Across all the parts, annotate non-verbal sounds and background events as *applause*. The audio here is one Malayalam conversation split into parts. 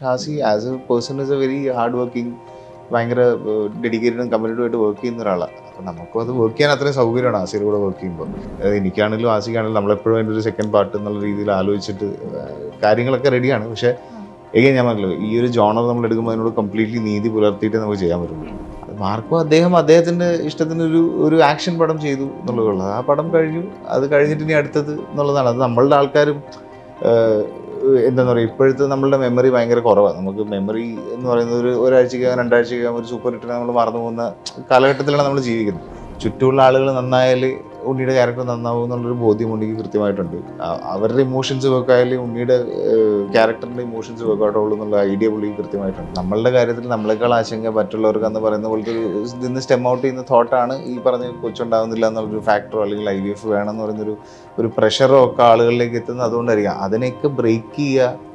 ഹാസി as a person is a very hard working ഭയങ്കര ഡെഡിക്കേറ്റഡും കമ്മിറ്റഡുമായിട്ട് വർക്ക് ചെയ്യുന്ന ഒരാളാണ് അപ്പം നമുക്കും അത് വർക്ക് ചെയ്യാൻ അത്രയും സൗകര്യമാണ് ആസിയുടെ കൂടെ വർക്ക് ചെയ്യുമ്പോൾ എനിക്കാണെങ്കിലും ആസിക്കാണെങ്കിലും നമ്മളെപ്പോഴും അതിന്റെ ഒരു സെക്കൻഡ് പാർട്ട് എന്നുള്ള രീതിയിൽ ആലോചിച്ചിട്ട് കാര്യങ്ങളൊക്കെ റെഡിയാണ് പക്ഷേ എങ്ങനെ ഞാൻ പറഞ്ഞല്ലോ ഈ ഒരു ജോണർ നമ്മൾ എടുക്കുമ്പോൾ അതിനോട് കംപ്ലീറ്റ്ലി നീതി പുലർത്തിയിട്ട് നമുക്ക് ചെയ്യാൻ പറ്റുള്ളൂ. മാർക്കോ അദ്ദേഹം അദ്ദേഹത്തിന്റെ ഇഷ്ടത്തിന് ഒരു ഒരു ആക്ഷൻ പടം ചെയ്തു എന്നുള്ളതുള്ളത് ആ പടം കഴിഞ്ഞു അത് കഴിഞ്ഞിട്ട് ഇനി അടുത്തത് എന്നുള്ളതാണ്. അത് നമ്മളുടെ ആൾക്കാരും ഏഹ്, എന്താന്ന് പറയുക ഇപ്പോഴത്തെ നമ്മളുടെ മെമ്മറി ഭയങ്കര കുറവാണ് നമുക്ക് മെമ്മറി എന്ന് പറയുന്നത് ഒരു ഒരാഴ്ചക്കകം രണ്ടാഴ്ചക്കകം ഒരു സൂപ്പർ ഹിറ്റിനെ നമ്മൾ മറന്നു പോകുന്ന കാലഘട്ടത്തിലാണ് നമ്മൾ ജീവിക്കുന്നത്. ചുറ്റുമുള്ള ആളുകൾ നന്നായാൽ ഉണ്ണിയുടെ ക്യാരക്ടർ നന്നാവും എന്നുള്ളൊരു ബോധ്യം ഉണ്ണിക്ക് കൃത്യമായിട്ടുണ്ട്. അവരുടെ ഇമോഷൻസ് വെക്കായാലും ഉണ്ണിയുടെ ക്യാരക്ടറിന്റെ ഇമോഷൻസ് വെക്കാട്ടുള്ളൂ എന്നുള്ള ഐഡിയ പുള്ളിക്ക് കൃത്യമായിട്ടുണ്ട്. നമ്മളുടെ കാര്യത്തിൽ നമ്മളെക്കാൾ ആശങ്ക മറ്റുള്ളവർക്ക് എന്ന് പറയുന്ന പോലത്തെ ഇതിന്ന് സ്റ്റെം ഔട്ട് ചെയ്യുന്ന തോട്ടാണ് ഈ പറഞ്ഞ കൊച്ചുണ്ടാവുന്നില്ല എന്നുള്ളൊരു ഫാക്ടറോ അല്ലെങ്കിൽ ഐ വി എഫ് വേണം എന്ന് പറയുന്നൊരു ഒരു പ്രഷറോ ഒക്കെ ആളുകളിലേക്ക് എത്തുന്നത് അതുകൊണ്ടായിരിക്കാം. അതിനെയൊക്കെ ബ്രേക്ക് ചെയ്യുക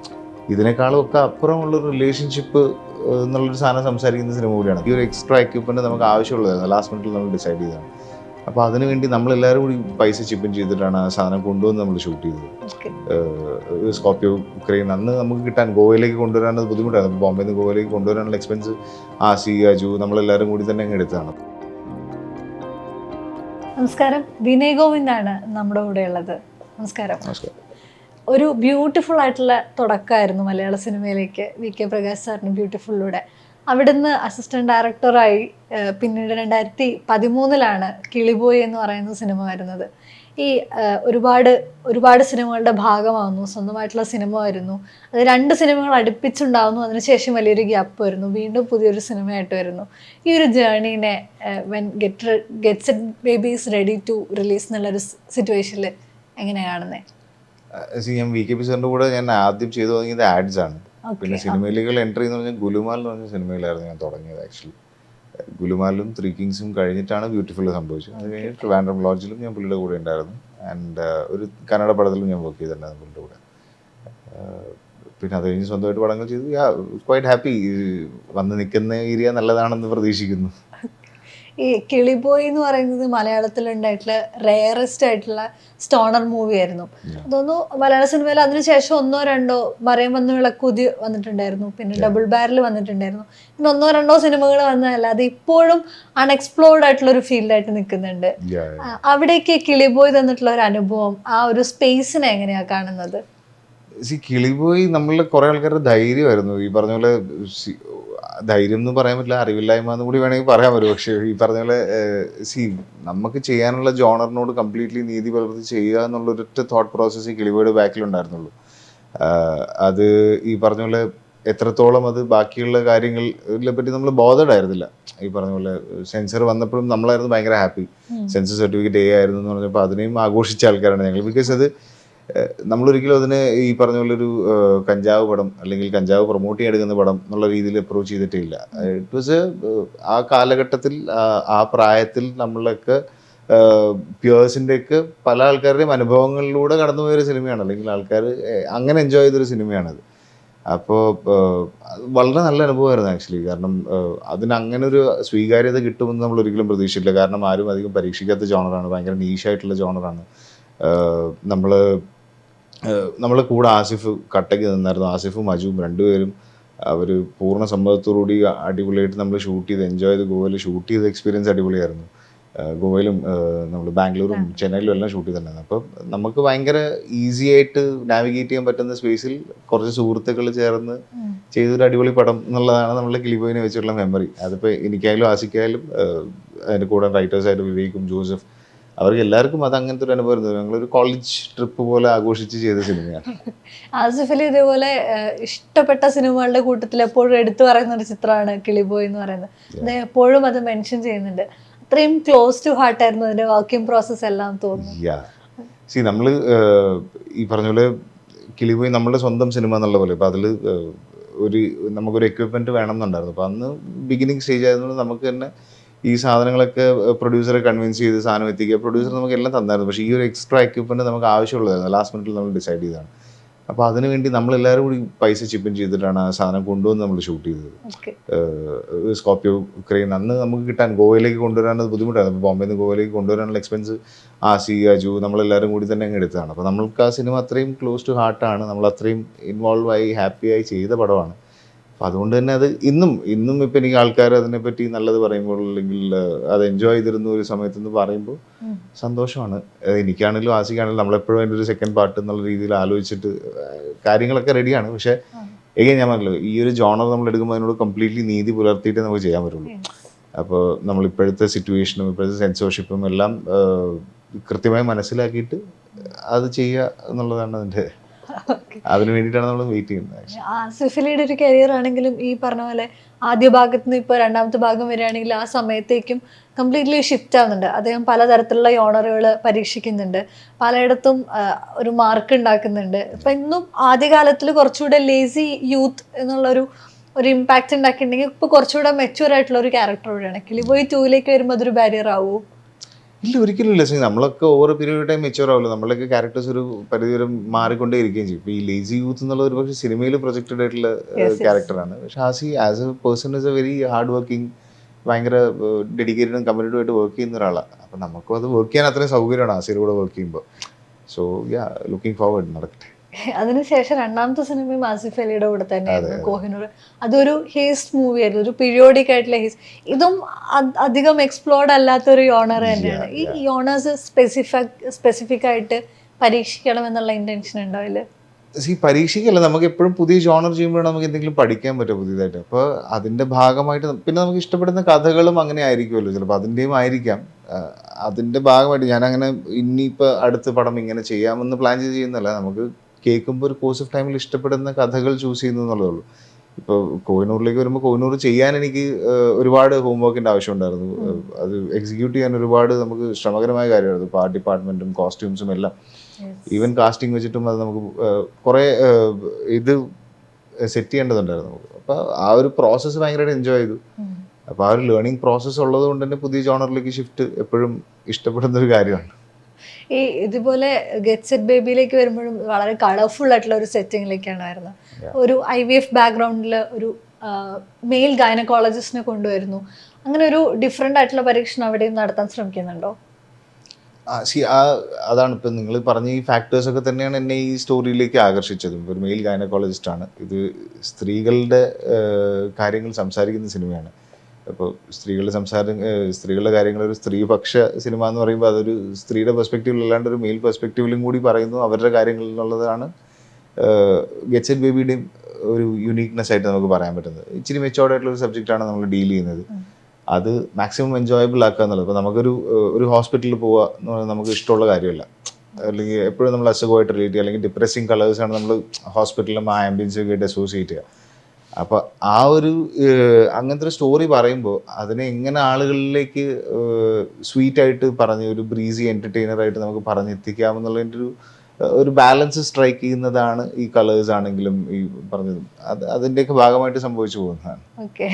ഇതിനേക്കാളും ഒക്കെ അപ്പുറമുള്ള റിലേഷൻഷിപ്പ് എന്നുള്ളൊരു സാധനം സംസാരിക്കുന്ന സിനിമ കൂടിയാണ്. ഈ ഒരു എക്സ്ട്രാ എക്യുപ്മെന്റ് നമുക്ക് ആവശ്യമുള്ളതായിരുന്നു. ലാസ്റ്റ് മിനിറ്റിൽ നമ്മൾ ഡിസൈഡ് ചെയ്തതാണ്. അപ്പോൾ അതിനു വേണ്ടി നമ്മൾ എല്ലാവരും കൂടി പൈസ ചിപ്പൻ ചെയ്തിട്ടാണ് ആ സാധനം കൊണ്ടുവന്ന് നമ്മൾ ഷൂട്ട് ചെയ്തത്. സ്കോപ്പിയോ ഉക്രൈൻ ക്രെയിൻ അന്ന് നമുക്ക് കിട്ടാൻ ഗോവയിലേക്ക് കൊണ്ടുവരാനുള്ള ബുദ്ധിമുട്ടായിരുന്നു. ബോംബെയിൽ നിന്ന് ഗോവയിലേക്ക് കൊണ്ടുവരാനുള്ള എക്സ്പെൻസ് ആസി അജു നമ്മളെല്ലാവരും കൂടി തന്നെ അങ്ങ് എടുത്തതാണ്. നമസ്കാരം. വിനയ് ഗോവിന്ദാണ് നമ്മുടെ കൂടെ ഉള്ളത്. നമസ്കാരം. നമസ്കാരം. ഒരു ബ്യൂട്ടിഫുൾ ആയിട്ടുള്ള തുടക്കമായിരുന്നു മലയാള സിനിമയിലേക്ക് വി കെ പ്രകാശ് സാറിന് ബ്യൂട്ടിഫുള്ളിലൂടെ അവിടുന്ന് അസിസ്റ്റന്റ് ഡയറക്ടറായി പിന്നീട് രണ്ടായിരത്തി പതിമൂന്നിലാണ് കിളിബോയ് എന്ന് പറയുന്ന സിനിമ വരുന്നത്. ഈ ഒരുപാട് ഒരുപാട് സിനിമകളുടെ ഭാഗമാവുന്നു സ്വന്തമായിട്ടുള്ള സിനിമ വരുന്നു. അത് രണ്ട് സിനിമകൾ അടുപ്പിച്ചുണ്ടാവുന്നു അതിനുശേഷം വലിയൊരു ഗ്യാപ്പ് വരുന്നു വീണ്ടും പുതിയൊരു സിനിമയായിട്ട് വരുന്നു. ഈ ഒരു ജേണീനെ when get gets it babies ready to release എന്നുള്ളൊരു സിറ്റുവേഷനിൽ എങ്ങനെയാണെന്നേ? ഞാൻ വി കെ പി സാറിന്റെ കൂടെ ഞാൻ ആദ്യം ചെയ്തു തുടങ്ങിയത് ആഡ്സ് ആണ്. പിന്നെ സിനിമയിലേക്ക് എൻട്രി എന്ന് പറഞ്ഞാൽ ഗുലുമാൽ എന്ന് പറഞ്ഞ സിനിമയിലായിരുന്നു ഞാൻ തുടങ്ങിയത് ആക്ച്വലി ഗുലുമാലും ത്രീ കിങ്സും കഴിഞ്ഞിട്ടാണ് ബ്യൂട്ടിഫുൾ സംഭവിച്ചത്. അത് കഴിഞ്ഞ് ട്രിവാൻഡ്രം ലോഡ്ജിലും ഞാൻ പുള്ളിയുടെ കൂടെ ഉണ്ടായിരുന്നു. ആൻഡ് ഒരു കന്നഡ പടത്തിലും ഞാൻ വർക്ക് ചെയ്തിട്ടുണ്ടായിരുന്നു പുള്ളിയുടെ കൂടെ. Uh, പിന്നെ അത് കഴിഞ്ഞ് സ്വന്തമായിട്ട് പടങ്ങൾ ചെയ്തു. ക്വൈറ്റ് ഹാപ്പി വന്ന് നിൽക്കുന്ന ഏരിയ നല്ലതാണെന്ന് പ്രതീക്ഷിക്കുന്നു. ഈ കിളിബോയ് എന്ന് പറയുന്നത് മലയാളത്തിൽ ഉണ്ടായിട്ടുള്ള റെയറസ്റ്റ് ആയിട്ടുള്ള സ്റ്റോണർ മൂവി ആയിരുന്നു. അതൊന്നു മലയാള സിനിമയിൽ അതിനുശേഷം ഒന്നോ രണ്ടോ മറിയം വന്ന് വിളക്കുതി വന്നിട്ടുണ്ടായിരുന്നു. പിന്നെ ഡബിൾ ബാരൽ വന്നിട്ടുണ്ടായിരുന്നു. പിന്നെ ഒന്നോ രണ്ടോ സിനിമകൾ വന്നതല്ല അത് ഇപ്പോഴും അൺഎക്സ്പ്ലോർഡ് ആയിട്ടുള്ള ഒരു ഫീൽഡായിട്ട് നിൽക്കുന്നുണ്ട്. അവിടേക്ക് കിളിബോയ് തന്നിട്ടുള്ള ഒരു അനുഭവം ആ ഒരു സ്പേസിനെ എങ്ങനെയാണ് കാണുന്നത്? കിളിപോയി നമ്മളുടെ കുറെ ആൾക്കാരുടെ ധൈര്യമായിരുന്നു. ഈ പറഞ്ഞ പോലെ ധൈര്യം എന്ന് പറയാൻ പറ്റില്ല അറിവില്ലായ്മ എന്ന് കൂടി വേണമെങ്കിൽ പറയാൻ പറ്റും പക്ഷേ ഈ പറഞ്ഞ പോലെ സി നമുക്ക് ചെയ്യാനുള്ള ജോണറിനോട് കംപ്ലീറ്റ്ലി നീതി പുലർത്തി ചെയ്യുക എന്നുള്ള ഒരൊറ്റ തോട്ട് പ്രോസസ്സ് ഈ ബാക്കിലുണ്ടായിരുന്നുള്ളൂ. ബാക്കിൽ ഉണ്ടായിരുന്നുള്ളൂ അത് ഈ പറഞ്ഞ പോലെ എത്രത്തോളം അത് ബാക്കിയുള്ള കാര്യങ്ങളെ പറ്റി നമ്മൾ ബോധഡായിരുന്നില്ല. ഈ പറഞ്ഞ പോലെ സെൻസർ വന്നപ്പോഴും നമ്മളായിരുന്നു ഭയങ്കര ഹാപ്പി. സെൻസർ സർട്ടിഫിക്കറ്റ് എ ആയിരുന്നു എന്ന് പറഞ്ഞപ്പോൾ അതിനെയും ആഘോഷിച്ച ആൾക്കാരാണ് ഞങ്ങൾ. ബിക്കോസ് അത് നമ്മളൊരിക്കലും അതിനെ ഈ പറഞ്ഞ പോലെ ഒരു കഞ്ചാവ് പടം അല്ലെങ്കിൽ കഞ്ചാവ് പ്രൊമോട്ട് ചെയ്യാൻ എടുക്കുന്ന പടം എന്നുള്ള രീതിയിൽ അപ്രോച്ച് ചെയ്തിട്ടില്ല. ഇറ്റ് വാസ് ആ കാലഘട്ടത്തിൽ ആ- പ്രായത്തിൽ നമ്മളൊക്കെ പ്യേഴ്സിന്റെ ഒക്കെ പല ആൾക്കാരുടെയും അനുഭവങ്ങളിലൂടെ കടന്നുപോയൊരു സിനിമയാണ്. അല്ലെങ്കിൽ ആൾക്കാർ അങ്ങനെ എൻജോയ് ചെയ്തൊരു സിനിമയാണത്. അപ്പോൾ വളരെ നല്ല അനുഭവമായിരുന്നു ആക്ച്വലി കാരണം അതിന് അങ്ങനെ ഒരു സ്വീകാര്യത കിട്ടുമെന്ന് നമ്മൾ ഒരിക്കലും പ്രതീക്ഷിച്ചില്ല കാരണം ആരും അധികം പരീക്ഷിക്കാത്ത ജോണറാണ് ഭയങ്കര നീഷായിട്ടുള്ള ജോണറാണ് നമ്മൾ നമ്മൾ കൂടെ ആസിഫ് കട്ടയ്ക്ക് നിന്നായിരുന്നു. ആസിഫും അജുവും രണ്ടുപേരും അവർ പൂർണ സമ്മതത്തോടുകൂടി അടിപൊളിയായിട്ട് നമ്മൾ ഷൂട്ട് ചെയ്ത് എൻജോയ് ചെയ്ത് ഗോവയിൽ ഷൂട്ട് ചെയ്ത എക്സ്പീരിയൻസ് അടിപൊളിയായിരുന്നു. ഗോവയിലും നമ്മൾ ബാംഗ്ലൂരും ചെന്നൈയിലും എല്ലാം ഷൂട്ട് ചെയ്തിട്ടുണ്ടായിരുന്നു. അപ്പോൾ നമുക്ക് ഭയങ്കര ഈസി ആയിട്ട് നാവിഗേറ്റ് ചെയ്യാൻ പറ്റുന്ന സ്പേസിൽ കുറച്ച് സുഹൃത്തുക്കൾ ചേർന്ന്. ചെയ്തൊരു അടിപൊളി പടം എന്നുള്ളതാണ് നമ്മളെ കിളിബോയിനെ വെച്ചിട്ടുള്ള മെമ്മറി അതിപ്പോൾ എനിക്കായാലും ആസിക്കായാലും അതിന്റെ കൂടെ റൈറ്റേഴ്സായിട്ട് വിവേക്കും ജോസഫ് അവർക്ക് എല്ലാവർക്കും അത് അങ്ങനത്തെ ഒരു അനുഭവം ഞങ്ങൾ ഞങ്ങളൊരു കോളേജ് ട്രിപ്പ് പോലെ ആഘോഷിച്ച് ചെയ്ത സിനിമയാണ്. *laughs* ആസിഫിൽ ഇതേപോലെ ഇഷ്ടപ്പെട്ട സിനിമകളുടെ കൂട്ടത്തിൽ എപ്പോഴും എടുത്തു പറയുന്ന ഒരു ചിത്രമാണ് കിളിബോയ് എന്ന് പറയുന്നത്. അത് എപ്പോഴും അത് മെൻഷൻ ചെയ്യുന്നുണ്ട്. അത്രയും ക്ലോസ് ടു ഹാർട്ട് ആയിരുന്നു അതിന്റെ വർക്കിംഗ് പ്രോസസ് എല്ലാം തോന്നുന്നു. യാ സി നമ്മൾ ഈ പറഞ്ഞ പോലെ കിളിബോയ് നമ്മുടെ സ്വന്തം സിനിമ എന്നുള്ള പോലെ. ഇപ്പോൾ അതിൽ ഒരു നമുക്കൊരു എക്വിപ്മെന്റ് വേണം എന്നുണ്ടായിരുന്നു അപ്പോൾ അന്ന് ബിഗിനിങ് സ്റ്റേജ് ആയതുകൊണ്ട് നമുക്ക് തന്നെ ഈ സാധനങ്ങളൊക്കെ പ്രൊഡ്യൂസറെ കൺവിൻസ് ചെയ്ത് സാധനം എത്തിക്കുക. പ്രൊഡ്യൂസർ നമുക്ക് എല്ലാം തന്നായിരുന്നു. പക്ഷേ ഈ ഒരു എക്സ്ട്രാ എക്യുപ്മെന്റ് നമുക്ക് ആവശ്യമുള്ളതായിരുന്നു. ലാസ്റ്റ് മിനിറ്റിൽ നമ്മൾ ഡിസൈഡ് ചെയ്തതാണ്. അപ്പോൾ അതിനു വേണ്ടി നമ്മളെല്ലാവരും കൂടി പൈസ ചിപ്പിൻ ചെയ്തിട്ടാണ് ആ സാധനം കൊണ്ടുവന്ന് നമ്മൾ ഷൂട്ട് ചെയ്തത്. സ്കോപ്പിയോ ക്രെയിൻ അന്ന് നമുക്ക് കിട്ടാൻ ഗോവയിലേക്ക് കൊണ്ടുവരാനത് ബുദ്ധിമുട്ടായിരുന്നു. അപ്പോൾ ബോംബെയിൽ നിന്ന് ഗോവയിലേക്ക് കൊണ്ടുവരാനുള്ള എക്സ്പെൻസ് ആസി അജു നമ്മളെല്ലാവരും കൂടി തന്നെ അങ്ങ് എടുത്തതാണ്. അപ്പോൾ നമ്മൾക്ക് ആ സിനിമ അത്രയും ക്ലോസ് ടു ഹാർട്ടാണ് നമ്മൾ അത്രയും ഇൻവോൾവ് ആയി ഹാപ്പി ആയി ചെയ്ത പടമാണ്. അപ്പം അതുകൊണ്ട് തന്നെ അത് ഇന്നും ഇന്നും ഇപ്പം എനിക്ക് ആൾക്കാർ അതിനെപ്പറ്റി നല്ലത് പറയുമ്പോൾ അല്ലെങ്കിൽ അത് എൻജോയ് ചെയ്തിരുന്ന ഒരു സമയത്ത് എന്ന് പറയുമ്പോൾ സന്തോഷമാണ്. എനിക്കാണെങ്കിലും ആസിക്കാണെങ്കിലും നമ്മളെപ്പോഴും അതിന്റെ ഒരു സെക്കൻഡ് പാർട്ട് എന്നുള്ള രീതിയിൽ ആലോചിച്ചിട്ട് കാര്യങ്ങളൊക്കെ റെഡിയാണ് പക്ഷേ എങ്ങനെ ഞാൻ പറഞ്ഞല്ലോ ഈ ഒരു ജോണർ നമ്മൾ എടുക്കുമ്പോൾ അതിനോട് കംപ്ലീറ്റ്ലി നീതി പുലർത്തിയിട്ട് നമുക്ക് ചെയ്യാൻ പറ്റുള്ളൂ. അപ്പോൾ നമ്മൾ ഇപ്പോഴത്തെ സിറ്റുവേഷനും ഇപ്പോഴത്തെ സെൻസോർഷിപ്പും എല്ലാം കൃത്യമായി മനസ്സിലാക്കിയിട്ട് അത് ചെയ്യുക എന്നുള്ളതാണ് അതിന്റെ. അതിന് വേണ്ടിയിട്ടാണ് നമ്മൾ വെയിറ്റ് ചെയ്യുന്നത് ആ സുഫിലിയുടെ ഒരു കരിയർ ആണെങ്കിലും ഈ പറഞ്ഞ പോലെ ആദ്യ ഭാഗത്ത് നിന്ന് ഇപ്പോൾ രണ്ടാമത്തെ ഭാഗം വരികയാണെങ്കിൽ ആ സമയത്തേക്കും കംപ്ലീറ്റ്ലി ഷിഫ്റ്റ് ആവുന്നുണ്ട്. അദ്ദേഹം പലതരത്തിലുള്ള യോണറുകൾ പരീക്ഷിക്കുന്നുണ്ട്. പലയിടത്തും ഒരു മാർക്ക് ഉണ്ടാക്കുന്നുണ്ട്. ഇപ്പം ഇന്നും ആദ്യകാലത്തിൽ കുറച്ചുകൂടെ ലേസി യൂത്ത് എന്നുള്ളൊരു ഒരു ഇമ്പാക്റ്റ് ഉണ്ടാക്കിയിട്ടുണ്ടെങ്കിൽ ഇപ്പോൾ കുറച്ചുകൂടെ മെച്യൂർ ആയിട്ടുള്ള ഒരു ക്യാരക്ടർ കൂടെയാണ്. കിളിബോയ് ടൂയിലേക്ക് വരുമ്പോൾ അതൊരു ബാരിയർ ആവുമോ ഇല്ല ഒരിക്കലും ഇല്ല. നമ്മളൊക്കെ ഓവർ പീരീഡ് ടൈം മെച്ചുവർ ആവുമല്ലോ നമ്മളൊക്കെ ക്യാരക്ടേഴ്സ് ഒരു പരിധിവരെ മാറിക്കൊണ്ടേ ഇരിക്കുകയും ചെയ്യും. ഇപ്പോൾ ഈ ലേസി യൂത്ത് എന്നുള്ള ഒരു പക്ഷേ സിനിമയിൽ പ്രൊജക്റ്റഡ് ആയിട്ടുള്ള. ക്യാരക്ടറാണ് പക്ഷെ as as a person is a very hard working ഭയങ്കര ഡെഡിക്കേറ്റഡും കമ്മിറ്റഡ് ആയിട്ട് വർക്ക് ചെയ്യുന്ന ഒരാളാണ് അപ്പം നമുക്കും അത് വർക്ക് ചെയ്യാൻ അത്രയും സൗകര്യമാണ് ആസിയുടെ കൂടെ വർക്ക് ചെയ്യുമ്പോൾ സോ യാ ലുക്കിംഗ് ഫോർവേഡ് നടക്കട്ടെ. അതിനുശേഷം രണ്ടാമത്തെ സിനിമയും ആസിഫ് അലിയുടെ കൂടെ തന്നെയായിരുന്നു കോഹിനൂർ. അതൊരു ഹേസ്റ്റ് മൂവി ആയിരുന്നു ഒരു പീരിയോഡിക് ആയിട്ടുള്ള ഹേസ്റ്റ്. ഇതും അധികം എക്സ്പ്ലോർഡ് അല്ലാത്തൊരു യോണർ തന്നെയാണ്. ഈ യോണേഴ്സ് സ്പെസിഫിക് സ്പെസിഫിക് ആയിട്ട് പരീക്ഷിക്കണം എന്നുള്ള ഇന്റൻഷൻ ഉണ്ടോ അതിൽ? സി പരീക്ഷയ്ക്കല്ല നമുക്ക് എപ്പോഴും പുതിയ ജോണർ ചെയ്യുമ്പോഴാണ് നമുക്ക് എന്തെങ്കിലും പഠിക്കാൻ പറ്റും പുതിയതായിട്ട്. അപ്പോൾ അതിന്റെ ഭാഗമായിട്ട് പിന്നെ നമുക്ക് ഇഷ്ടപ്പെടുന്ന കഥകളും അങ്ങനെ ആയിരിക്കുമല്ലോ. ചിലപ്പോൾ അതിന്റെയും ആയിരിക്കാം. അതിന്റെ ഭാഗമായിട്ട് ഞാനങ്ങനെ ഇനിയിപ്പോൾ അടുത്ത പടം ഇങ്ങനെ ചെയ്യാമെന്ന് പ്ലാൻ ചെയ്ത് ചെയ്യുന്നല്ല നമുക്ക് കേൾക്കുമ്പോൾ ഒരു കോഴ്സ് ഓഫ് ടൈമിൽ ഇഷ്ടപ്പെടുന്ന കഥകൾ ചൂസ് ചെയ്യുന്നു എന്നുള്ളതേ ഉള്ളൂ. ഇപ്പോൾ കോഹിനൂറിലേക്ക് വരുമ്പോൾ കോഹിനൂർ ചെയ്യാൻ എനിക്ക് ഒരുപാട് ഹോം ഹോംവർക്കിന്റെ ആവശ്യമുണ്ടായിരുന്നു ഉണ്ടായിരുന്നു. അത് എക്സിക്യൂട്ട് ചെയ്യാൻ ഒരുപാട് നമുക്ക് ശ്രമകരമായ കാര്യമായിരുന്നു. ഇപ്പോൾ ആർട്ട് ഡിപ്പാർട്ട്മെന്റും കോസ്റ്റ്യൂംസും എല്ലാം. ഈവൻ കാസ്റ്റിംഗ് വെച്ചിട്ടും അത് നമുക്ക് കുറേ ഇത് സെറ്റ് ചെയ്യേണ്ടതുണ്ടായിരുന്നു നമുക്ക്. അപ്പോൾ ആ ഒരു പ്രോസസ്സ് ഭയങ്കരമായിട്ട് എൻജോയ് ചെയ്തു. അപ്പോൾ ആ ഒരു ലേണിംഗ് പ്രോസസ്സ് ഉള്ളത് കൊണ്ട് തന്നെ പുതിയ ജോണറിലേക്ക് ഷിഫ്റ്റ് എപ്പോഴും ഇഷ്ടപ്പെടുന്ന ഒരു കാര്യമാണ്. ഈ ഇതുപോലെ ഗെറ്റ് സെറ്റ് ബേബിയിലേക്ക് വരുമ്പോഴും വളരെ കളർഫുൾ ആയിട്ടുള്ള ഒരു സെറ്റിങ്ങിലേക്കാണ് വരുന്നത്. ഒരു ഐ വി എഫ് ബാക്ക്ഗ്രൗണ്ടിൽ ഒരു മെയിൽ ഗൈനക്കോളജിസ്റ്റിനെ കൊണ്ടുവരുന്നു. അങ്ങനെ ഒരു ഡിഫറെന്റ് ആയിട്ടുള്ള പരീക്ഷണം അവിടെയും നടത്താൻ ശ്രമിക്കുന്നുണ്ടോ? അതാണ് ഇപ്പം നിങ്ങൾ പറഞ്ഞ ഈ ഫാക്ടേഴ്സ് ഒക്കെ തന്നെയാണ് എന്നെ ഈ സ്റ്റോറിയിലേക്ക് ആകർഷിച്ചത്. ഒരു മെയിൽ ഗൈനക്കോളജിസ്റ്റാണ് ആണ്. ഇത് സ്ത്രീകളുടെ കാര്യങ്ങൾ സംസാരിക്കുന്ന സിനിമയാണ്. അപ്പോൾ സ്ത്രീകളുടെ സംസാരം സ്ത്രീകളുടെ കാര്യങ്ങൾ ഒരു സ്ത്രീപക്ഷ സിനിമ എന്ന് പറയുമ്പോൾ അതൊരു സ്ത്രീയുടെ പെർസ്പെക്റ്റീവിൽ അല്ലാണ്ട് ഒരു മെയിൽ പെർസ്പെക്റ്റീവിലും കൂടി പറയുന്നു. അവരുടെ കാര്യങ്ങളിൽ എന്നുള്ളതാണ് ഗെറ്റ്സ് എറ്റ് ബേബിയുടെയും ഒരു യുണീക്നെസ് ആയിട്ട് നമുക്ക് പറയാൻ പറ്റുന്നത്. ഇച്ചിരി മെച്ചോർഡ് ആയിട്ടുള്ള ഒരു സബ്ജക്റ്റാണ് നമ്മൾ ഡീൽ ചെയ്യുന്നത്. അത് മാക്സിമം എൻജോയബിൾ ആക്കുക എന്നുള്ളത്. ഇപ്പോൾ നമുക്കൊരു ഒരു ഹോസ്പിറ്റലിൽ പോവുക എന്ന് പറഞ്ഞാൽ നമുക്ക് ഇഷ്ടമുള്ള കാര്യമല്ല. അല്ലെങ്കിൽ എപ്പോഴും നമ്മൾ അസുഖമായിട്ട് റിലേറ്റ് ചെയ്യുക. അല്ലെങ്കിൽ ഡിപ്രസിങ് കളേഴ്സാണ് നമ്മൾ ഹോസ്പിറ്റലിലും ആ ആംബിയൻസും ആയിട്ട് അസോസിയേറ്റ് ചെയ്യുക. അപ്പോൾ ആ ഒരു അങ്ങനത്തെ ഒരു സ്റ്റോറി പറയുമ്പോൾ അതിനെ എങ്ങനെ ആളുകളിലേക്ക് സ്വീറ്റ് ആയിട്ട് പറഞ്ഞ് ഒരു ബ്രീസി എന്റർടൈനറായിട്ട് നമുക്ക് പറഞ്ഞെത്തിക്കാമെന്നുള്ളതിന്റെ ഒരു ഏഹ്, ഒരു ബാലൻസ് സ്ട്രൈക്ക് ചെയ്യുന്നതാണ് ഈ കളേഴ്സ് ആണെങ്കിലും ഈ പറഞ്ഞതും. അത് അതിന്റെയൊക്കെ ഭാഗമായിട്ട് സംഭവിച്ചു പോകുന്നതാണ്. ഓക്കെ.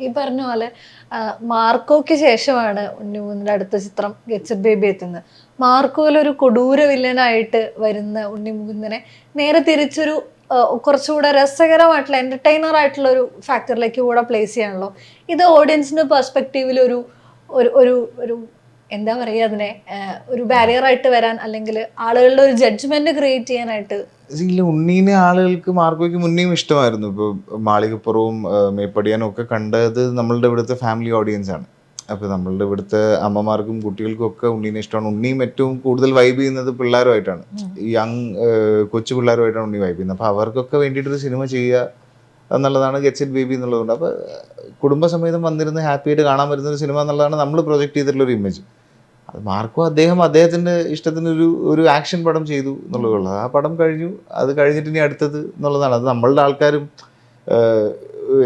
ഈ പറഞ്ഞ പോലെ മാർക്കോയ്ക്ക് ശേഷമാണ് ഉണ്ണിമൂന്നിന്റെ അടുത്ത ചിത്രം ഗെറ്റ്സെറ്റ് ബേബി എത്തുന്നത്. മാർക്കോയിൽ ഒരു കൊടൂര വില്ലനായിട്ട് വരുന്ന ഉണ്ണിമുകുന്ദനെ നേരെ തിരിച്ചൊരു കുറച്ചുകൂടെ രസകരമായിട്ടുള്ള എന്റർടൈനർ ആയിട്ടുള്ള ഒരു ഫാക്ടറിലേക്ക് കൂടെ പ്ലേസ് ചെയ്യാണല്ലോ ഇത് ഓഡിയൻസിന്റെ പെർസ്പെക്റ്റീവിൽ ഒരു ഒരു ഒരു എന്താ പറയുക അതിനെ ഒരു ബാരിയർ ആയിട്ട് വരാൻ അല്ലെങ്കിൽ ആളുകളുടെ ഒരു ജഡ്ജ്മെന്റ് ക്രിയേറ്റ് ചെയ്യാനായിട്ട് ഉണ്ണീന് ആളുകൾക്ക് മാർക്കോയ്ക്ക് മുന്നേയും ഇഷ്ടമായിരുന്നു. ഇപ്പോൾ മാളികപ്പുറവും മേപ്പടിയാനും ഒക്കെ കണ്ടത് നമ്മളുടെ ഇവിടുത്തെ ഫാമിലി ഓഡിയൻസ് ആണ്. അപ്പോൾ നമ്മളുടെ ഇവിടുത്തെ അമ്മമാർക്കും കുട്ടികൾക്കും ഒക്കെ ഉണ്ണീനെ ഇഷ്ടമാണ്. ഉണ്ണിയും ഏറ്റവും കൂടുതൽ വൈബ് ചെയ്യുന്നത് പിള്ളേരുമായിട്ടാണ്. യങ് കൊച്ചു പിള്ളേരുമായിട്ടാണ് ഉണ്ണി വൈബ് ചെയ്യുന്നത്. അപ്പോൾ അവർക്കൊക്കെ വേണ്ടിയിട്ടൊരു സിനിമ ചെയ്യുക എന്നുള്ളതാണ് ഗെറ്റ്സ് ഇറ്റ് ബേബി എന്നുള്ളതുകൊണ്ട്. അപ്പോൾ കുടുംബസമേതം വന്നിരുന്ന് ഹാപ്പി ആയിട്ട് കാണാൻ പറ്റുന്ന ഒരു സിനിമ എന്നുള്ളതാണ് നമ്മൾ പ്രൊജക്റ്റ് ചെയ്തിട്ടുള്ള ഒരു ഇമേജ് അത് മാർക്കോ അദ്ദേഹം അദ്ദേഹത്തിന്റെ ഇഷ്ടത്തിന് ഒരു ഒരു ആക്ഷൻ പടം ചെയ്തു എന്നുള്ളതുള്ളത് ആ പടം കഴിഞ്ഞു. അത് കഴിഞ്ഞിട്ട് ഇനി അടുത്തത് എന്നുള്ളതാണ്. അത് നമ്മളുടെ ആൾക്കാരും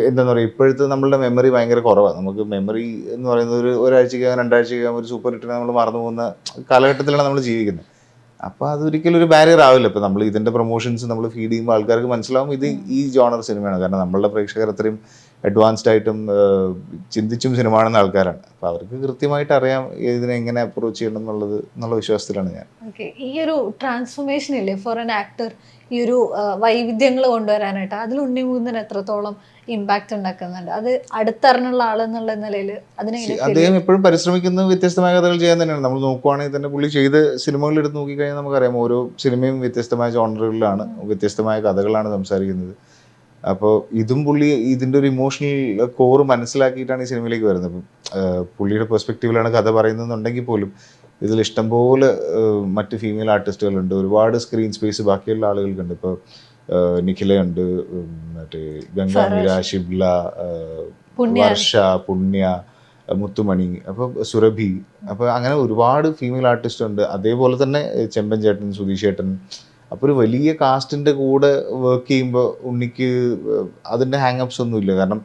എന്താ പറയുക ഇപ്പോഴത്തെ നമ്മളുടെ മെമ്മറി ഭയങ്കര കുറവാണ് നമുക്ക് മെമ്മറി എന്ന് പറയുന്നത് ഒരു ഒരാഴ്ചക്കകം രണ്ടാഴ്ചക്കകം ഒരു സൂപ്പർ ഹിറ്റിനെ നമ്മൾ മറന്നു പോകുന്ന കാലഘട്ടത്തിലാണ് നമ്മൾ ജീവിക്കുന്നത്. അപ്പോൾ അതൊരിക്കലും ഒരു ബാരിയർ ആവില്ല. ഇപ്പോൾ നമ്മൾ ഇതിന്റെ പ്രൊമോഷൻസ് നമ്മൾ ഫീഡ് ചെയ്യുമ്പോൾ ആൾക്കാർക്ക് മനസ്സിലാവും ഇത് ഈ ജോണർ സിനിമയാണ് കാരണം നമ്മളുടെ പ്രേക്ഷകർ അത്രയും അഡ്വാൻസ്ഡ് ആയിട്ടും ചിന്തിച്ചും സിനിമ കാണുന്ന ആൾക്കാരാണ്. അപ്പോൾ അവർക്ക് കൃത്യമായിട്ട് അറിയാം ഇതിനെ എങ്ങനെ അപ്രോച്ച് ചെയ്യണം എന്നുള്ളത് എന്നുള്ള വിശ്വാസത്തിലാണ് ഞാൻ. ഈ ഒരു ട്രാൻസ്ഫോർമേഷൻ ഇല്ലേ ഫോർ ആൻ ആക്ടർ ഈ ഒരു വൈവിധ്യങ്ങൾ കൊണ്ടുവരാനായിട്ട് അതിൽ ഉണ്ണിമുകുന്ദൻ എത്രത്തോളം ഇമ്പാക്റ്റ് ഉണ്ടാക്കുന്നുണ്ട്. അത് അടുത്തറിഞ്ഞുള്ള ആളെന്നുള്ള നിലയിൽ അതിനെ അദ്ദേഹം എപ്പോഴും പരിശ്രമിക്കുന്ന വ്യത്യസ്തമായ കഥകൾ ചെയ്യാൻ തന്നെയാണ്. നമ്മൾ നോക്കുവാണെങ്കിൽ തന്നെ പുള്ളി ചെയ്ത സിനിമകൾ എടുത്ത് നോക്കിക്കഴിഞ്ഞാൽ നമുക്കറിയാം ഓരോ സിനിമയും വ്യത്യസ്തമായ ജോണറുകളിലാണ് വ്യത്യസ്തമായ കഥകളാണ് സംസാരിക്കുന്നത്. അപ്പോൾ ഇതും പുള്ളി ഇതിന്റെ ഒരു ഇമോഷണൽ കോർ മനസ്സിലാക്കിയിട്ടാണ് ഈ സിനിമയിലേക്ക് വരുന്നത്. പുള്ളിയുടെ പെർസ്പെക്റ്റീവിലാണ് കഥ പറയുന്നതെന്നുണ്ടെങ്കിൽ പോലും ഇതിൽ ഇഷ്ടംപോലെ മറ്റ് ഫീമെയിൽ ആർട്ടിസ്റ്റുകളുണ്ട് ഒരുപാട് സ്ക്രീൻ സ്പേസ് ബാക്കിയുള്ള ആളുകൾക്കുണ്ട്. ഇപ്പോൾ നിഖിലയുണ്ട് മറ്റേ ഗംഗാമീര ഷിബ്ല. വർഷ പുണ്യ മുത്തുമണി അപ്പോൾ സുരഭി. അപ്പോൾ അങ്ങനെ ഒരുപാട് ഫീമെയിൽ ആർട്ടിസ്റ്റ് ഉണ്ട് അതേപോലെ തന്നെ ചെമ്പൻ ചേട്ടൻ സുധീഷ് ചേട്ടൻ. അപ്പോൾ ഒരു വലിയ കാസ്റ്റിന്റെ കൂടെ വർക്ക് ചെയ്യുമ്പോൾ ഉണ്ണിക്ക് അതിന്റെ ഒന്നും ഒന്നുമില്ല. കാരണം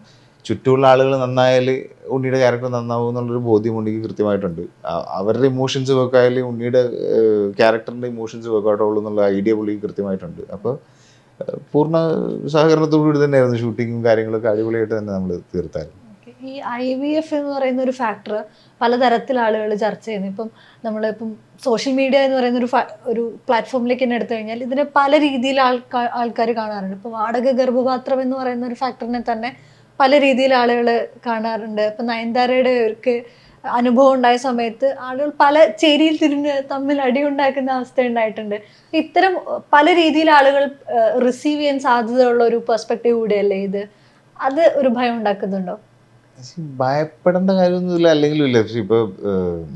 ചുറ്റുമുള്ള ആളുകൾ നന്നായാൽ ഉണ്ണിയുടെ ക്യാരക്ടർ നന്നാവും എന്നുള്ളൊരു ബോധ്യം ഉണ്ണിക്ക് കൃത്യമായിട്ടുണ്ട്. അവരുടെ ഇമോഷൻസ് വർക്ക് ഉണ്ണിയുടെ ക്യാരക്ടറിന്റെ ഇമോഷൻസ് ഔട്ട് എന്നുള്ള ഐഡിയ പുള്ളിക്ക് കൃത്യമായിട്ടുണ്ട്. അപ്പോൾ പൂർണ സഹകരണത്തോടുകൂടി തന്നെയായിരുന്നു ഷൂട്ടിങ്ങും കാര്യങ്ങളൊക്കെ അടിപൊളിയായിട്ട് തന്നെ നമ്മൾ തീർത്തായിരുന്നു ഈ ഐ വി എഫ് എന്ന് പറയുന്ന ഒരു ഫാക്ടർ പലതരത്തിൽ ആളുകൾ ചർച്ച ചെയ്യുന്നു. ഇപ്പം നമ്മളിപ്പം സോഷ്യൽ മീഡിയ എന്ന് പറയുന്ന ഒരു ഒരു പ്ലാറ്റ്ഫോമിലേക്ക് തന്നെ എടുത്തു കഴിഞ്ഞാൽ ഇതിനെ പല രീതിയിൽ ആൾക്കാർ ആൾക്കാർ കാണാറുണ്ട്. ഇപ്പം വാടക ഗർഭപാത്രം എന്ന് പറയുന്ന ഒരു ഫാക്ടറിനെ തന്നെ പല രീതിയിൽ ആളുകൾ കാണാറുണ്ട്. ഇപ്പം നയൻതാരയുടെ ഒരു അനുഭവം ഉണ്ടായ സമയത്ത് ആളുകൾ പല ചേരിയിൽ തിരിഞ്ഞ് തമ്മിൽ അടി ഉണ്ടാക്കുന്ന അവസ്ഥ ഉണ്ടായിട്ടുണ്ട്. ഇത്തരം പല രീതിയിൽ ആളുകൾ റിസീവ് ചെയ്യാൻ സാധ്യതയുള്ള ഒരു പെർസ്പെക്റ്റീവ് കൂടിയല്ലേ ഇത്? അത് ഒരു ഭയം ഉണ്ടാക്കുന്നുണ്ടോ? ഭയപ്പെടേണ്ട കാര്യമൊന്നുമില്ല അല്ലെങ്കിലും ഇല്ല പക്ഷെ ഇപ്പോൾ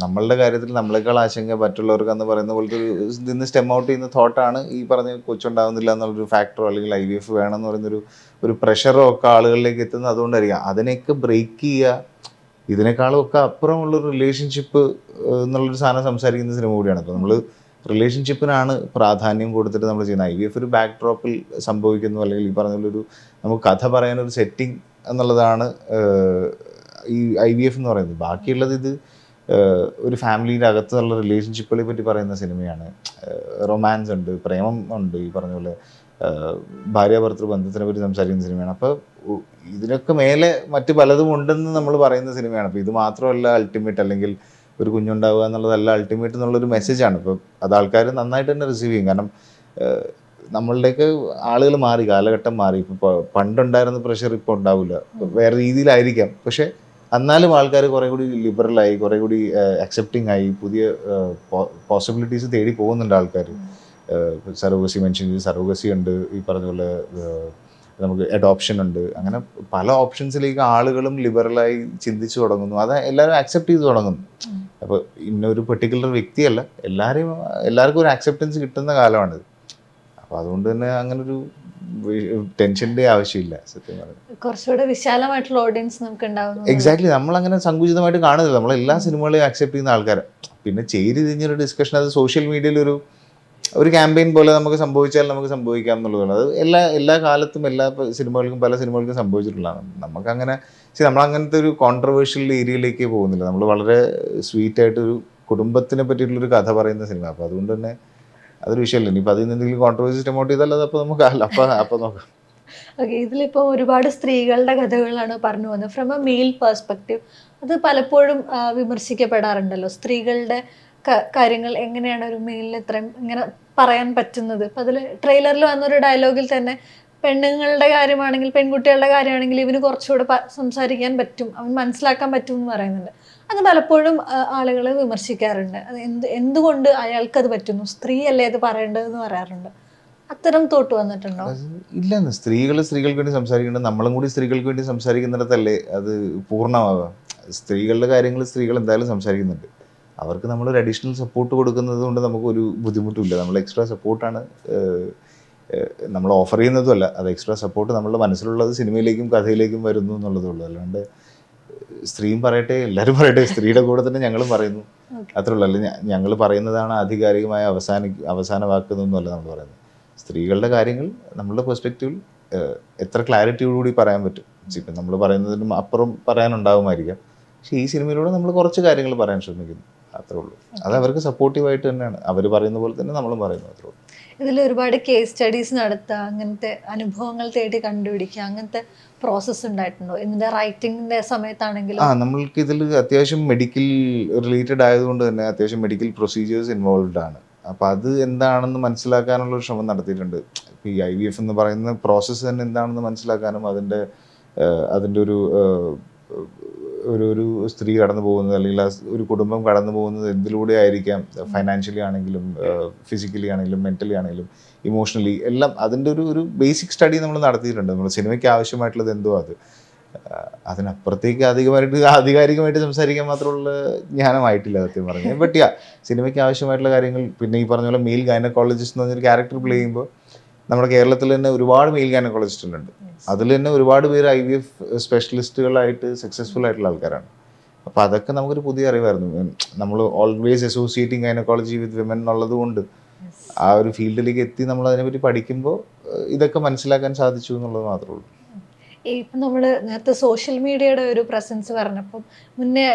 നമ്മളുടെ കാര്യത്തിൽ നമ്മളെക്കാൾ ആശങ്ക മറ്റുള്ളവർക്ക് എന്ന് പറയുന്ന പോലത്തെ ഒരു നിന്ന് സ്റ്റെം ഔട്ട് ചെയ്യുന്ന തോട്ടാണ് ഈ പറഞ്ഞ കൊച്ചുണ്ടാവുന്നില്ല എന്നുള്ളൊരു ഫാക്ടറോ അല്ലെങ്കിൽ ഐ വി എഫ് വേണം എന്ന് പറയുന്നൊരു ഒരു പ്രഷറോ ഒക്കെ ആളുകളിലേക്ക് എത്തുന്നത് അതുകൊണ്ടായിരിക്കാം. അതിനെയൊക്കെ ബ്രേക്ക് ചെയ്യുക ഇതിനേക്കാളും ഒക്കെ അപ്പുറമുള്ളൊരു റിലേഷൻഷിപ്പ് എന്നുള്ളൊരു സാധനം സംസാരിക്കുന്ന സിനിമ കൂടിയാണ്. അപ്പോൾ നമ്മൾ റിലേഷൻഷിപ്പിനാണ് പ്രാധാന്യം കൊടുത്തിട്ട് നമ്മൾ ചെയ്യുന്നത്. ഐ വി എഫ് ഒരു ബാക്ക് ഡ്രോപ്പിൽ സംഭവിക്കുന്നു അല്ലെങ്കിൽ ഈ പറഞ്ഞ ഒരു നമുക്ക് കഥ പറയാനൊരു സെറ്റിംഗ് എന്നുള്ളതാണ് ഈ ഐ വി എഫ് എന്ന് പറയുന്നത്. ബാക്കിയുള്ളത് ഇത് ഒരു ഫാമിലിയുടെ അകത്തുള്ള റിലേഷൻഷിപ്പുകളെ പറ്റി പറയുന്ന സിനിമയാണ്. റൊമാൻസ് ഉണ്ട് പ്രേമം ഉണ്ട് ഈ പറഞ്ഞ പോലെ ഭാര്യ ഭാര്യാഭർത്തൃ ബന്ധത്തിനെ പറ്റി സംസാരിക്കുന്ന സിനിമയാണ്. അപ്പോൾ ഇതിനൊക്കെ മേലെ മറ്റ് പലതും ഉണ്ടെന്ന് നമ്മൾ പറയുന്ന സിനിമയാണ്. അപ്പോൾ ഇത് മാത്രമല്ല അൾട്ടിമേറ്റ് അല്ലെങ്കിൽ ഒരു കുഞ്ഞുണ്ടാവുക എന്നുള്ളതല്ല അൾട്ടിമേറ്റ് എന്നുള്ളൊരു മെസ്സേജാണ് ഇപ്പോൾ അത് ആൾക്കാർ നന്നായിട്ട് തന്നെ റിസീവ് ചെയ്യും. കാരണം നമ്മളുടെയൊക്കെ ആളുകൾ മാറി കാലഘട്ടം മാറി. ഇപ്പോൾ പണ്ടുണ്ടായിരുന്ന പ്രഷർ ഇപ്പോൾ ഉണ്ടാവില്ല. വേറെ രീതിയിലായിരിക്കാം. പക്ഷേ എന്നാലും ആൾക്കാർ കുറേ കൂടി ലിബറലായി കുറേ കൂടി അക്സെപ്റ്റിംഗ് ആയി. പുതിയ പോസിബിലിറ്റീസ് തേടി പോകുന്നുണ്ട് ആൾക്കാർ സർവകസി മെൻഷൻ ചെയ്ത് സർവകസി ഉണ്ട്. ഈ പറഞ്ഞ പോലെ നമുക്ക് അഡോപ്ഷൻ ഉണ്ട്. അങ്ങനെ പല ഓപ്ഷൻസിലേക്ക് ആളുകളും ലിബറലായി ചിന്തിച്ചു തുടങ്ങുന്നു. അത് എല്ലാവരും അക്സെപ്റ്റ് ചെയ്ത് തുടങ്ങുന്നു. അപ്പോൾ ഇന്നൊരു പെർട്ടിക്കുലർ വ്യക്തിയല്ല. എല്ലാവരെയും എല്ലാവർക്കും ഒരു അക്സെപ്റ്റൻസ് കിട്ടുന്ന കാലമാണിത്. അപ്പോൾ അതുകൊണ്ട് തന്നെ അങ്ങനെ ഒരു ടെൻഷന്റെ ആവശ്യമില്ല സത്യം പറഞ്ഞാൽ. കുറച്ചുകൂടെ വിശാലമായിട്ടുള്ള ഓഡിയൻസ് നമുക്ക് എക്സാക്ട്ലി നമ്മൾ അങ്ങനെ സങ്കുചിതമായിട്ട് കാണുന്നില്ല. നമ്മൾ എല്ലാ സിനിമകളെയും അക്സെപ്റ്റ് ചെയ്യുന്ന ആൾക്കാരാണ് പിന്നെ ചേരി തിരിഞ്ഞൊരു ഡിസ്കഷൻ അത് സോഷ്യൽ മീഡിയയിൽ ഒരു ഒരു ക്യാമ്പയിൻ പോലെ നമുക്ക് സംഭവിച്ചാൽ നമുക്ക് സംഭവിക്കാം എന്നുള്ളതാണ്. അത് എല്ലാ എല്ലാ കാലത്തും എല്ലാ സിനിമകൾക്കും പല സിനിമകൾക്കും സംഭവിച്ചിട്ടുള്ളതാണ്. നമുക്ക് അങ്ങനെ പക്ഷേ നമ്മൾ അങ്ങനത്തെ ഒരു കോൺട്രവേഴ്ഷ്യൽ ഏരിയയിലേക്ക് പോകുന്നില്ല. നമ്മൾ വളരെ സ്വീറ്റ് ആയിട്ട് ഒരു കുടുംബത്തിനെ പറ്റിയിട്ടുള്ളൊരു കഥ പറയുന്ന സിനിമ. അപ്പോൾ അതുകൊണ്ട് തന്നെ അതൊരു വിഷയമല്ല. ഇനിയിപ്പോൾ അതിൽ നിന്ന് എന്തെങ്കിലും കോൺട്രവേഴ്സി സ്റ്റെമോട്ട് ചെയ്താൽ അപ്പോൾ നമുക്ക് അപ്പം അപ്പം നോക്കാം. ഓക്കെ ഇതിലിപ്പോൾ ഒരുപാട് സ്ത്രീകളുടെ കഥകളാണ് പറഞ്ഞു വന്നത്. ഫ്രം എ മെയിൽ പേഴ്സ്പെക്റ്റീവ് അത് പലപ്പോഴും വിമർശിക്കപ്പെടാറുണ്ടല്ലോ. സ്ത്രീകളുടെ കാര്യങ്ങൾ എങ്ങനെയാണ് ഒരു മെയിലിൽ ഇത്രയും ഇങ്ങനെ പറയാൻ പറ്റുന്നത്? ഇപ്പം അതിൽ ട്രെയിലറിൽ വന്നൊരു ഡയലോഗിൽ തന്നെ പെണ്ണുങ്ങളുടെ കാര്യമാണെങ്കിൽ പെൺകുട്ടികളുടെ കാര്യമാണെങ്കിൽ ഇവന് കുറച്ചുകൂടെ സംസാരിക്കാൻ പറ്റും. അവൻ മനസ്സിലാക്കാൻ പറ്റും എന്ന് പറയുന്നുണ്ട്. അത് പലപ്പോഴും ആളുകൾ വിമർശിക്കാറുണ്ട്. അത് എന്ത് എന്തുകൊണ്ട് അയാൾക്കത് പറ്റുന്നു? സ്ത്രീയല്ലേ അത് പറയേണ്ടതെന്ന് പറയാറുണ്ട്. അത്തരം തോട്ട് വന്നിട്ടുണ്ടോ? ഇല്ലെന്ന്. സ്ത്രീകൾ സ്ത്രീകൾക്ക് വേണ്ടി സംസാരിക്കുന്നത് നമ്മളും കൂടി സ്ത്രീകൾക്ക് വേണ്ടി സംസാരിക്കുന്നിടത്തല്ലേ അത് പൂർണമാവുക. സ്ത്രീകളുടെ കാര്യങ്ങൾ സ്ത്രീകൾ എന്തായാലും സംസാരിക്കുന്നുണ്ട്. അവർക്ക് നമ്മൾ ഒരു അഡീഷണൽ സപ്പോർട്ട് കൊടുക്കുന്നത് കൊണ്ട് നമുക്കൊരു ബുദ്ധിമുട്ടില്ല നമ്മൾ എക്സ്ട്രാ സപ്പോർട്ടാണ് നമ്മൾ ഓഫർ ചെയ്യുന്നതുമല്ല. അത് എക്സ്ട്രാ സപ്പോർട്ട് നമ്മളുടെ മനസ്സിലുള്ളത് സിനിമയിലേക്കും കഥയിലേക്കും വരുന്നു എന്നുള്ളതേ ഉള്ളൂ. അല്ലാണ്ട് സ്ത്രീയും പറയട്ടെ എല്ലാവരും പറയട്ടെ സ്ത്രീയുടെ കൂടെ തന്നെ ഞങ്ങളും പറയുന്നു. Okay. അത്രേ ഉള്ളൂ. അല്ല ഞങ്ങൾ പറയുന്നതാണ് ആധികാരികമായ അവസാന അവസാന വാക്കുന്നൊന്നുമല്ല നമ്മൾ പറയുന്നത്. സ്ത്രീകളുടെ കാര്യങ്ങൾ നമ്മളുടെ പെർസ്പെക്റ്റീവിൽ എത്ര ക്ലാരിറ്റിയോടുകൂടി പറയാൻ പറ്റും. ഇപ്പം നമ്മൾ പറയുന്നതിനും അപ്പുറം പറയാനുണ്ടാവുമായിരിക്കാം. പക്ഷേ ഈ സിനിമയിലൂടെ നമ്മൾ കുറച്ച് കാര്യങ്ങൾ പറയാൻ ശ്രമിക്കുന്നു. അത്രേ ഉള്ളൂ. അത് അവർക്ക് സപ്പോർട്ടീവായിട്ട് തന്നെയാണ്. അവർ പറയുന്ന പോലെ തന്നെ നമ്മളും പറയുന്നു. അത്രേ ഉള്ളൂ. ഇതിൽ ഒരുപാട് കേസ് സ്റ്റഡീസ് നടത്തുക അങ്ങനത്തെ അനുഭവങ്ങൾ തേടി കണ്ടുപിടിക്കുക അങ്ങനത്തെ പ്രോസസ്സ് ഉണ്ടായിട്ടുണ്ടോ? ഇതിന്റെ റൈറ്റിംഗിന്റെ സമയത്താണെങ്കിലും? ആ നമ്മൾക്ക് ഇതിൽ അത്യാവശ്യം മെഡിക്കൽ റിലേറ്റഡ് ആയതുകൊണ്ട് തന്നെ അത്യാവശ്യം മെഡിക്കൽ പ്രൊസീജിയേഴ്സ് ഇൻവോൾവ്ഡ് ആണ്. അപ്പോൾ അത് എന്താണെന്ന് മനസ്സിലാക്കാനുള്ള ഒരു ശ്രമം നടത്തിയിട്ടുണ്ട്. ഇപ്പോൾ ഈ ഐ വി എഫ് എന്ന് പറയുന്ന പ്രോസസ്സ് തന്നെ എന്താണെന്ന് മനസ്സിലാക്കാനും അതിന്റെ അതിന്റെ ഒരു ഒരു ഒരു സ്ത്രീ കടന്നു പോകുന്നത് അല്ലെങ്കിൽ ആ ഒരു കുടുംബം കടന്നു പോകുന്നത് എന്തിലൂടെ ആയിരിക്കാം? ഫൈനാൻഷ്യലി ആണെങ്കിലും ഫിസിക്കലി ആണെങ്കിലും മെന്റലി ആണെങ്കിലും ഇമോഷണലി എല്ലാം അതിന്റെ ഒരു ഒരു ബേസിക് സ്റ്റഡി നമ്മൾ നടത്തിയിട്ടുണ്ട്. നമ്മൾ സിനിമയ്ക്ക് ആവശ്യമായിട്ടുള്ളത് എന്തോ അത്. അതിനപ്പുറത്തേക്ക് അധികമായിട്ട് ആധികാരികമായിട്ട് സംസാരിക്കാൻ മാത്രമുള്ള ജ്ഞാനമായിട്ടില്ല സത്യം പറഞ്ഞു ബട്ട് യാ സിനിമയ്ക്ക് ആവശ്യമായിട്ടുള്ള കാര്യങ്ങൾ പിന്നെ ഈ പറഞ്ഞ പോലെ മെയിൽ ഗൈനക്കോളജിസ്റ്റ് എന്ന് പറഞ്ഞൊരു ക്യാരക്ടർ പ്ലേ ചെയ്യുമ്പോൾ നമ്മുടെ കേരളത്തിൽ തന്നെ ഒരുപാട് മെയിൽ ഗൈനക്കോളജിസ്റ്റുകളുണ്ട് അതിൽ തന്നെ ഒരുപാട് പേര് ഐ വി എഫ് സ്പെഷ്യലിസ്റ്റുകളായിട്ട് സക്സസ്ഫുൾ ആയിട്ടുള്ള ആൾക്കാരാണ്. അപ്പോൾ അതൊക്കെ നമുക്കൊരു പുതിയ അറിവായിരുന്നു. നമ്മൾ always associating gynaecology with women എന്നുള്ളത് കൊണ്ട് ആ ഒരു ഫീൽഡിലേക്ക് എത്തി നമ്മൾ അതിനെപ്പറ്റി പഠിക്കുമ്പോൾ ഇതൊക്കെ മനസ്സിലാക്കാൻ സാധിച്ചു എന്നുള്ളത് മാത്രമേ ഉള്ളൂ. ഇപ്പം നമ്മൾ നേരത്തെ സോഷ്യൽ മീഡിയയുടെ ഒരു പ്രസൻസ് പറഞ്ഞപ്പം മുന്നേ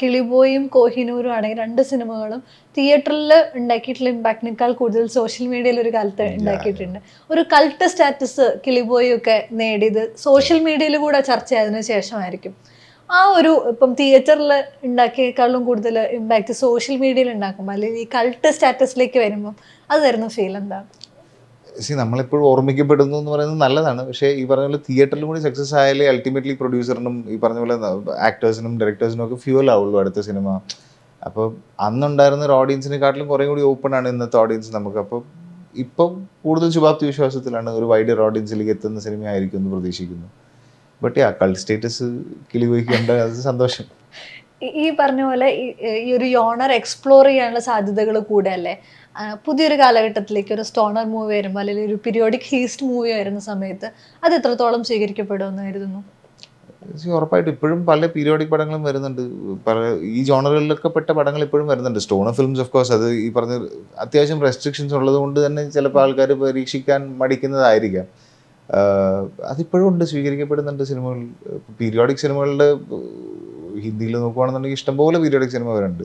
കിളിബോയും കോഹിനൂരും ആണെങ്കിൽ രണ്ട് സിനിമകളും തിയേറ്ററിൽ ഉണ്ടാക്കിയിട്ടുള്ള ഇമ്പാക്റ്റിനേക്കാൾ കൂടുതൽ സോഷ്യൽ മീഡിയയിൽ ഒരു കാലത്ത് ഉണ്ടാക്കിയിട്ടുണ്ട്. ഒരു കൾട്ട് സ്റ്റാറ്റസ് കിളിബോയും ഒക്കെ നേടിയത് സോഷ്യൽ മീഡിയയിൽ കൂടെ ചർച്ചയായതിനു ശേഷമായിരിക്കും. ആ ഒരു ഇപ്പം തിയേറ്ററിൽ ഉണ്ടാക്കിയേക്കാളും കൂടുതൽ ഇമ്പാക്റ്റ് സോഷ്യൽ മീഡിയയിൽ ഉണ്ടാക്കുമ്പോൾ അല്ലെങ്കിൽ ഈ കൾട്ട് സ്റ്റാറ്റസിലേക്ക് വരുമ്പം അത് തരുന്ന ഫീൽ എന്താണ് സി നമ്മളെപ്പോഴും ഓർമ്മിക്കപ്പെടുന്നു എന്ന് പറയുന്നത് നല്ലതാണ്. പക്ഷേ ഈ പറഞ്ഞ പോലെ തിയേറ്ററിലും കൂടി സക്സസ് ആയാലേ അൾട്ടിമേറ്റ്ലി പ്രൊഡ്യൂസറിനും ഈ പറഞ്ഞ പോലെ ആക്ടേഴ്സിനും ഡയറക്ടേഴ്സിനും ഒക്കെ ഫ്യൂൽ ആവുള്ളൂ അടുത്ത സിനിമ അപ്പോൾ അന്നുണ്ടായിരുന്ന ഒരു ഓഡിയൻസിനെക്കാട്ടിലും കുറേ കൂടി ഓപ്പൺ ആണ് ഇന്നത്തെ ഓഡിയൻസ് നമുക്ക്. അപ്പോൾ ഇപ്പം കൂടുതൽ ശുഭാപ്തി വിശ്വാസത്തിലാണ് ഒരു വൈഡർ ഓഡിയൻസിലേക്ക് എത്തുന്ന സിനിമ ആയിരിക്കും എന്ന് പ്രതീക്ഷിക്കുന്നു. ബട്ട് ആ കൾ സ്റ്റേറ്റസ് കിളി വഹിക്കേണ്ട അത് സന്തോഷം. ഈ- പറഞ്ഞ പോലെ ഈ- ഒരു യോണർ എക്സ്പ്ലോർ ചെയ്യാനുള്ള സാധ്യതകൾ കൂടെയല്ലേ ആ, പുതിയൊരു കാലഘട്ടത്തിലേക്ക് ഒരു സ്റ്റോണർ മൂവി വരുമ്പോൾ അല്ലെങ്കിൽ ഒരു പീരിയോഡിക് ഹീസ്റ്റ് മൂവി വരുന്ന സമയത്ത് അത് എത്രത്തോളം സ്വീകരിക്കപ്പെടുമെന്ന് കരുതുന്നു? ഉറപ്പായിട്ടും ഇപ്പോഴും പല പീരിയോഡിക് പടങ്ങളും വരുന്നുണ്ട്. പല ഈ ജോണറുകളിലൊക്കെ പെട്ട പടങ്ങൾ ഇപ്പോഴും വരുന്നുണ്ട്. സ്റ്റോണർ ഫിലിംസ് ഓഫ് കോഴ്സ് അത് ഈ പറഞ്ഞ അത്യാവശ്യം റെസ്ട്രിക്ഷൻസ് ഉള്ളത് കൊണ്ട് തന്നെ ചിലപ്പോൾ ആൾക്കാർ പരീക്ഷിക്കാൻ മടിക്കുന്നതായിരിക്കാം. അതിപ്പോഴും ഉണ്ട് സ്വീകരിക്കപ്പെടുന്നുണ്ട് സിനിമകൾ. പീരിയോഡിക് സിനിമകളുടെ ഹിന്ദിയിൽ നോക്കുകയാണെന്നുണ്ടെങ്കിൽ ഇഷ്ടംപോലെ പീരിയോഡിക് സിനിമ വരുന്നുണ്ട്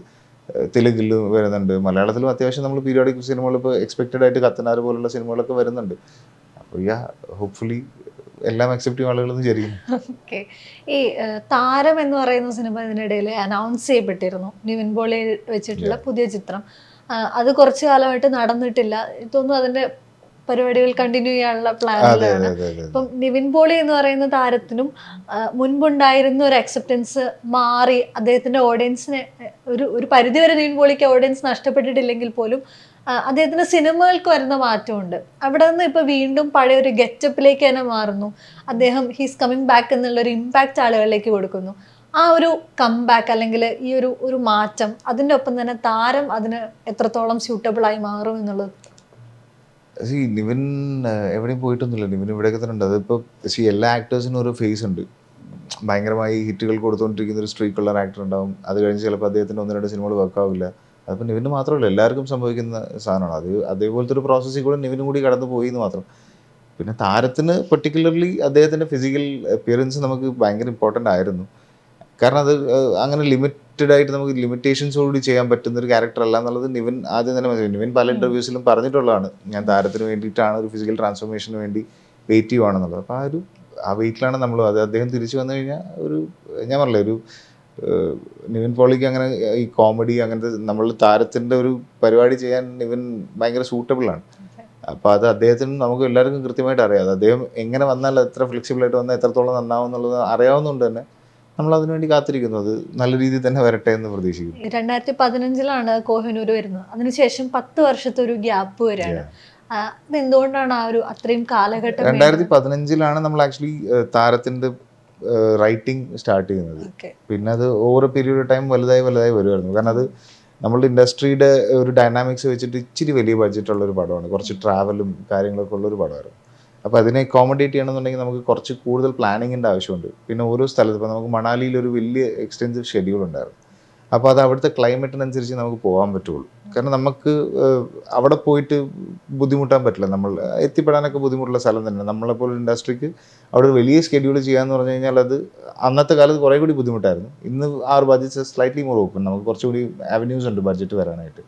തെലുങ്കിൽ വരുന്നുണ്ട്. മലയാളത്തിലും അത്യാവശ്യം നമ്മൾ പീരിയോഡിക് സിനിമകൾ ഇപ്പോൾ എക്സ്പെക്റ്റഡ് ആയിട്ട് കത്തനാർ പോലുള്ള സിനിമകളൊക്കെ വരുന്നുണ്ട്. അപ്പോൾ യാ ഹോപ്പ്ഫുള്ളി എല്ലാം അക്സെപ്റ്റ് ചെയ്യുന്ന ആളുകളും വിചാരിക്കുന്നു ഓക്കെ ഈ താരം എന്ന് പറയുന്ന സിനിമ ഇതിനിടയിൽ അനൗൺസ് ചെയ്യപ്പെട്ടിരുന്നു. നിവിൻ പോളി വെച്ചിട്ടുള്ള പുതിയ ചിത്രം. അത് കുറച്ചു കാലമായിട്ട് നടന്നിട്ടില്ല. ഇതൊന്നും അതിന്റെ പരിപാടികൾ കണ്ടിന്യൂ ചെയ്യാനുള്ള പ്ലാനിലാണ് ഇപ്പം നിവിൻ പോളി എന്ന് പറയുന്ന താരത്തിനും മുൻപുണ്ടായിരുന്ന ഒരു അക്സെപ്റ്റൻസ് മാറി അദ്ദേഹത്തിന്റെ ഓഡിയൻസിനെ ഒരു ഒരു പരിധിവരെ നിവിൻ പോളിക്ക് ഓഡിയൻസ് നഷ്ടപ്പെട്ടിട്ടില്ലെങ്കിൽ പോലും അദ്ദേഹത്തിന്റെ സിനിമകൾക്ക് വരുന്ന മാറ്റമുണ്ട്. അവിടെ നിന്ന് ഇപ്പൊ വീണ്ടും പഴയ ഒരു ഗെറ്റപ്പിലേക്ക് തന്നെ മാറുന്നു. അദ്ദേഹം ഹീസ് കമ്മിങ് ബാക്ക് എന്നുള്ള ഒരു ഇമ്പാക്റ്റ് ആളുകളിലേക്ക് കൊടുക്കുന്നു. ആ ഒരു കംബാക്ക് അല്ലെങ്കിൽ ഈ ഒരു ഒരു മാറ്റം അതിന്റെ ഒപ്പം തന്നെ താരം അതിന് എത്രത്തോളം സ്യൂട്ടബിൾ ആയി മാറും എന്നുള്ളത് സി നിവിൻ എവിടെയും പോയിട്ടൊന്നുമില്ല. നിവിൻ ഇവിടെയൊക്കെ തന്നെ ഉണ്ട്. അതിപ്പോൾ സി എല്ലാ ആക്ടേഴ്സിനും ഒരു ഫേസ് ഉണ്ട്. ഭയങ്കരമായി ഹിറ്റുകൾ കൊടുത്തുകൊണ്ടിരിക്കുന്ന ഒരു സ്ട്രീക്ക് ഉള്ള ആക്ടർ ഉണ്ടാവും. അത് കഴിഞ്ഞ് ചിലപ്പോൾ അദ്ദേഹത്തിന് ഒന്ന് രണ്ട് സിനിമകൾ വർക്കാവില്ല അതിപ്പോൾ നിവിന് മാത്രമല്ല എല്ലാവർക്കും സംഭവിക്കുന്ന സാധനമാണ്. അത് അതേപോലത്തെ ഒരു പ്രോസസ്സിൽ കൂടെ നിവിനും കൂടി കടന്നു പോയി എന്ന് മാത്രം. പിന്നെ താരത്തിന് പെർട്ടിക്കുലർലി അദ്ദേഹത്തിന്റെ ഫിസിക്കൽ അപ്പിയറൻസ് നമുക്ക് ഭയങ്കര ഇമ്പോർട്ടന്റ് ആയിരുന്നു. കാരണം അത് അങ്ങനെ അങ്ങനെ ലിമിറ്റഡ് ആയിട്ട് നമുക്ക് ലിമിറ്റേഷൻസോടുകൂടി ചെയ്യാൻ പറ്റുന്ന ഒരു ക്യാരക്ടർ അല്ല എന്നുള്ളത് നിവിൻ ആദ്യം തന്നെ മനസ്സിലായി. നിവിൻ പല ഇന്റർവ്യൂസിലും പറഞ്ഞിട്ടുള്ളതാണ്. ഞാൻ താരത്തിന് വേണ്ടിയിട്ടാണ് ഒരു ഫിസിക്കൽ ട്രാൻസ്ഫോർമേഷന് വേണ്ടി വെയിറ്റ് ചെയ്യുവാണെന്നുള്ളത്. അപ്പോൾ ആ ഒരു ആ വെയിറ്റിലാണ് നമ്മൾ അത് അദ്ദേഹം തിരിച്ചു വന്നു കഴിഞ്ഞാൽ ഒരു ഞാൻ പറഞ്ഞില്ല ഒരു നിവൻ പോളിക്ക് അങ്ങനെ ഈ കോമഡി അങ്ങനത്തെ നമ്മൾ താരത്തിന്റെ ഒരു പരിപാടി ചെയ്യാൻ നിവിൻ ഭയങ്കര സൂട്ടബിൾ ആണ്. അപ്പോൾ അത് അദ്ദേഹത്തിന് നമുക്ക് എല്ലാവർക്കും കൃത്യമായിട്ട് അറിയാം. അദ്ദേഹം എങ്ങനെ വന്നാൽ എത്ര ഫ്ലെക്സിബിൾ ആയിട്ട് വന്നാൽ എത്രത്തോളം നന്നാവും എന്നുള്ളത് അറിയാവുന്നതുകൊണ്ട് തന്നെ നമ്മൾ അതിനുവേണ്ടി കാത്തിരിക്കുന്നു. അത് നല്ല രീതിയിൽ തന്നെ വരട്ടെ എന്ന് പ്രതീക്ഷിക്കുന്നു. രണ്ടായിരത്തി പതിനഞ്ചിലാണ് കോഹിനൂർ വരുന്നത്. അതിനുശേഷം പത്ത് വർഷത്തെ ഒരു ഗ്യാപ്പ് വരികയാണ്. എന്തുകൊണ്ടാണ് ആ ഒരു അത്രയും കാലഘട്ടം രണ്ടായിരത്തി പതിനഞ്ചിലാണ് നമ്മൾ ആക്ച്വലി താരത്തിന്റെ റൈറ്റിംഗ് സ്റ്റാർട്ട് ചെയ്യുന്നത്. പിന്നെ അത് ഓവർ പീരീഡ് ടൈം വലുതായി വലുതായി വരുമായിരുന്നു. കാരണം അത് നമ്മളുടെ ഇൻഡസ്ട്രിയുടെ ഒരു ഡൈനാമിക്സ് വെച്ചിട്ട് ഇച്ചിരി വലിയ ബഡ്ജറ്റുള്ള ഒരു പടമാണ്. കുറച്ച് ട്രാവലും കാര്യങ്ങളൊക്കെ ഉള്ള ഒരു പടമായിരുന്നു. അപ്പോൾ അതിനെ അക്കോമഡേറ്റ് ചെയ്യണമെന്നുണ്ടെങ്കിൽ നമുക്ക് കുറച്ച് കൂടുതൽ പ്ലാനിങ്ങിന്റെ ആവശ്യമുണ്ട്. പിന്നെ ഓരോ സ്ഥലത്ത് ഇപ്പോൾ നമുക്ക് മണാലിയിൽ ഒരു വലിയ എക്സ്റ്റെൻസീവ് ഷെഡ്യൂൾ ഉണ്ടായിരുന്നു. അപ്പോൾ അത് അവിടുത്തെ ക്ലൈമറ്റിനനുസരിച്ച് നമുക്ക് പോകാൻ പറ്റുള്ളൂ. കാരണം നമുക്ക് അവിടെ പോയിട്ട് ബുദ്ധിമുട്ടാൻ പറ്റില്ല. നമ്മൾ എത്തിപ്പെടാനൊക്കെ ബുദ്ധിമുട്ടുള്ള സ്ഥലം തന്നെ. നമ്മളെപ്പോലെ ഇൻഡസ്ട്രിക്ക് അവിടെ ഒരു വലിയ ഷെഡ്യൂൾ ചെയ്യാമെന്ന് പറഞ്ഞു കഴിഞ്ഞാൽ അത് അന്നത്തെ കാലത്ത് കുറേ കൂടി ബുദ്ധിമുട്ടായിരുന്നു. ഇന്ന് ആ ഒരു ബഡ്ജറ്റ് സ്ലൈറ്റ്ലി മോർ ഓപ്പൺ നമുക്ക് കുറച്ചുകൂടി അവന്യൂസ് ഉണ്ട് ബഡ്ജറ്റ് വരാനായിട്ട്.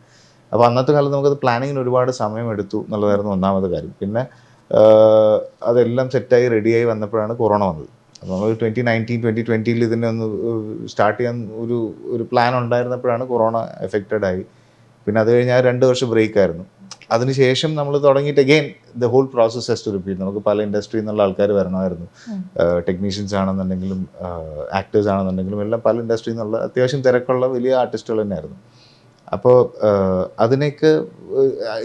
അപ്പോൾ അന്നത്തെ കാലത്ത് നമുക്കത് പ്ലാനിങ്ങിന് ഒരുപാട് സമയം എടുത്തു എന്നുള്ളതായിരുന്നു ഒന്നാമത്തെ കാര്യം. പിന്നെ അതെല്ലാം സെറ്റായി റെഡിയായി വന്നപ്പോഴാണ് കൊറോണ വന്നത്. അപ്പോൾ നമ്മൾ ട്വന്റി നയന്റീൻ ട്വന്റി ട്വന്റിയിൽ ഇതിനെ ഒന്ന് സ്റ്റാർട്ട് ചെയ്യാൻ ഒരു ഒരു പ്ലാൻ ഉണ്ടായിരുന്നപ്പോഴാണ് കൊറോണ എഫക്റ്റഡ് ആയി. പിന്നെ അത് കഴിഞ്ഞ് ആ രണ്ട് വർഷം ബ്രേക്ക് ആയിരുന്നു. അതിനുശേഷം നമ്മൾ തുടങ്ങിയിട്ട് again the whole process has to repeat നമുക്ക് പല ഇൻഡസ്ട്രിയിൽ നിന്നുള്ള ആൾക്കാർ വരണമായിരുന്നു. ടെക്നീഷ്യൻസ് ആണെന്നുണ്ടെങ്കിലും ആക്ടേഴ്സ് ആണെന്നുണ്ടെങ്കിലും എല്ലാം പല ഇൻഡസ്ട്രിയിൽ നിന്നുള്ള അത്യാവശ്യം തിരക്കുള്ള വലിയ ആർട്ടിസ്റ്റുകൾ തന്നെയായിരുന്നു. അപ്പോൾ അതിനൊക്കെ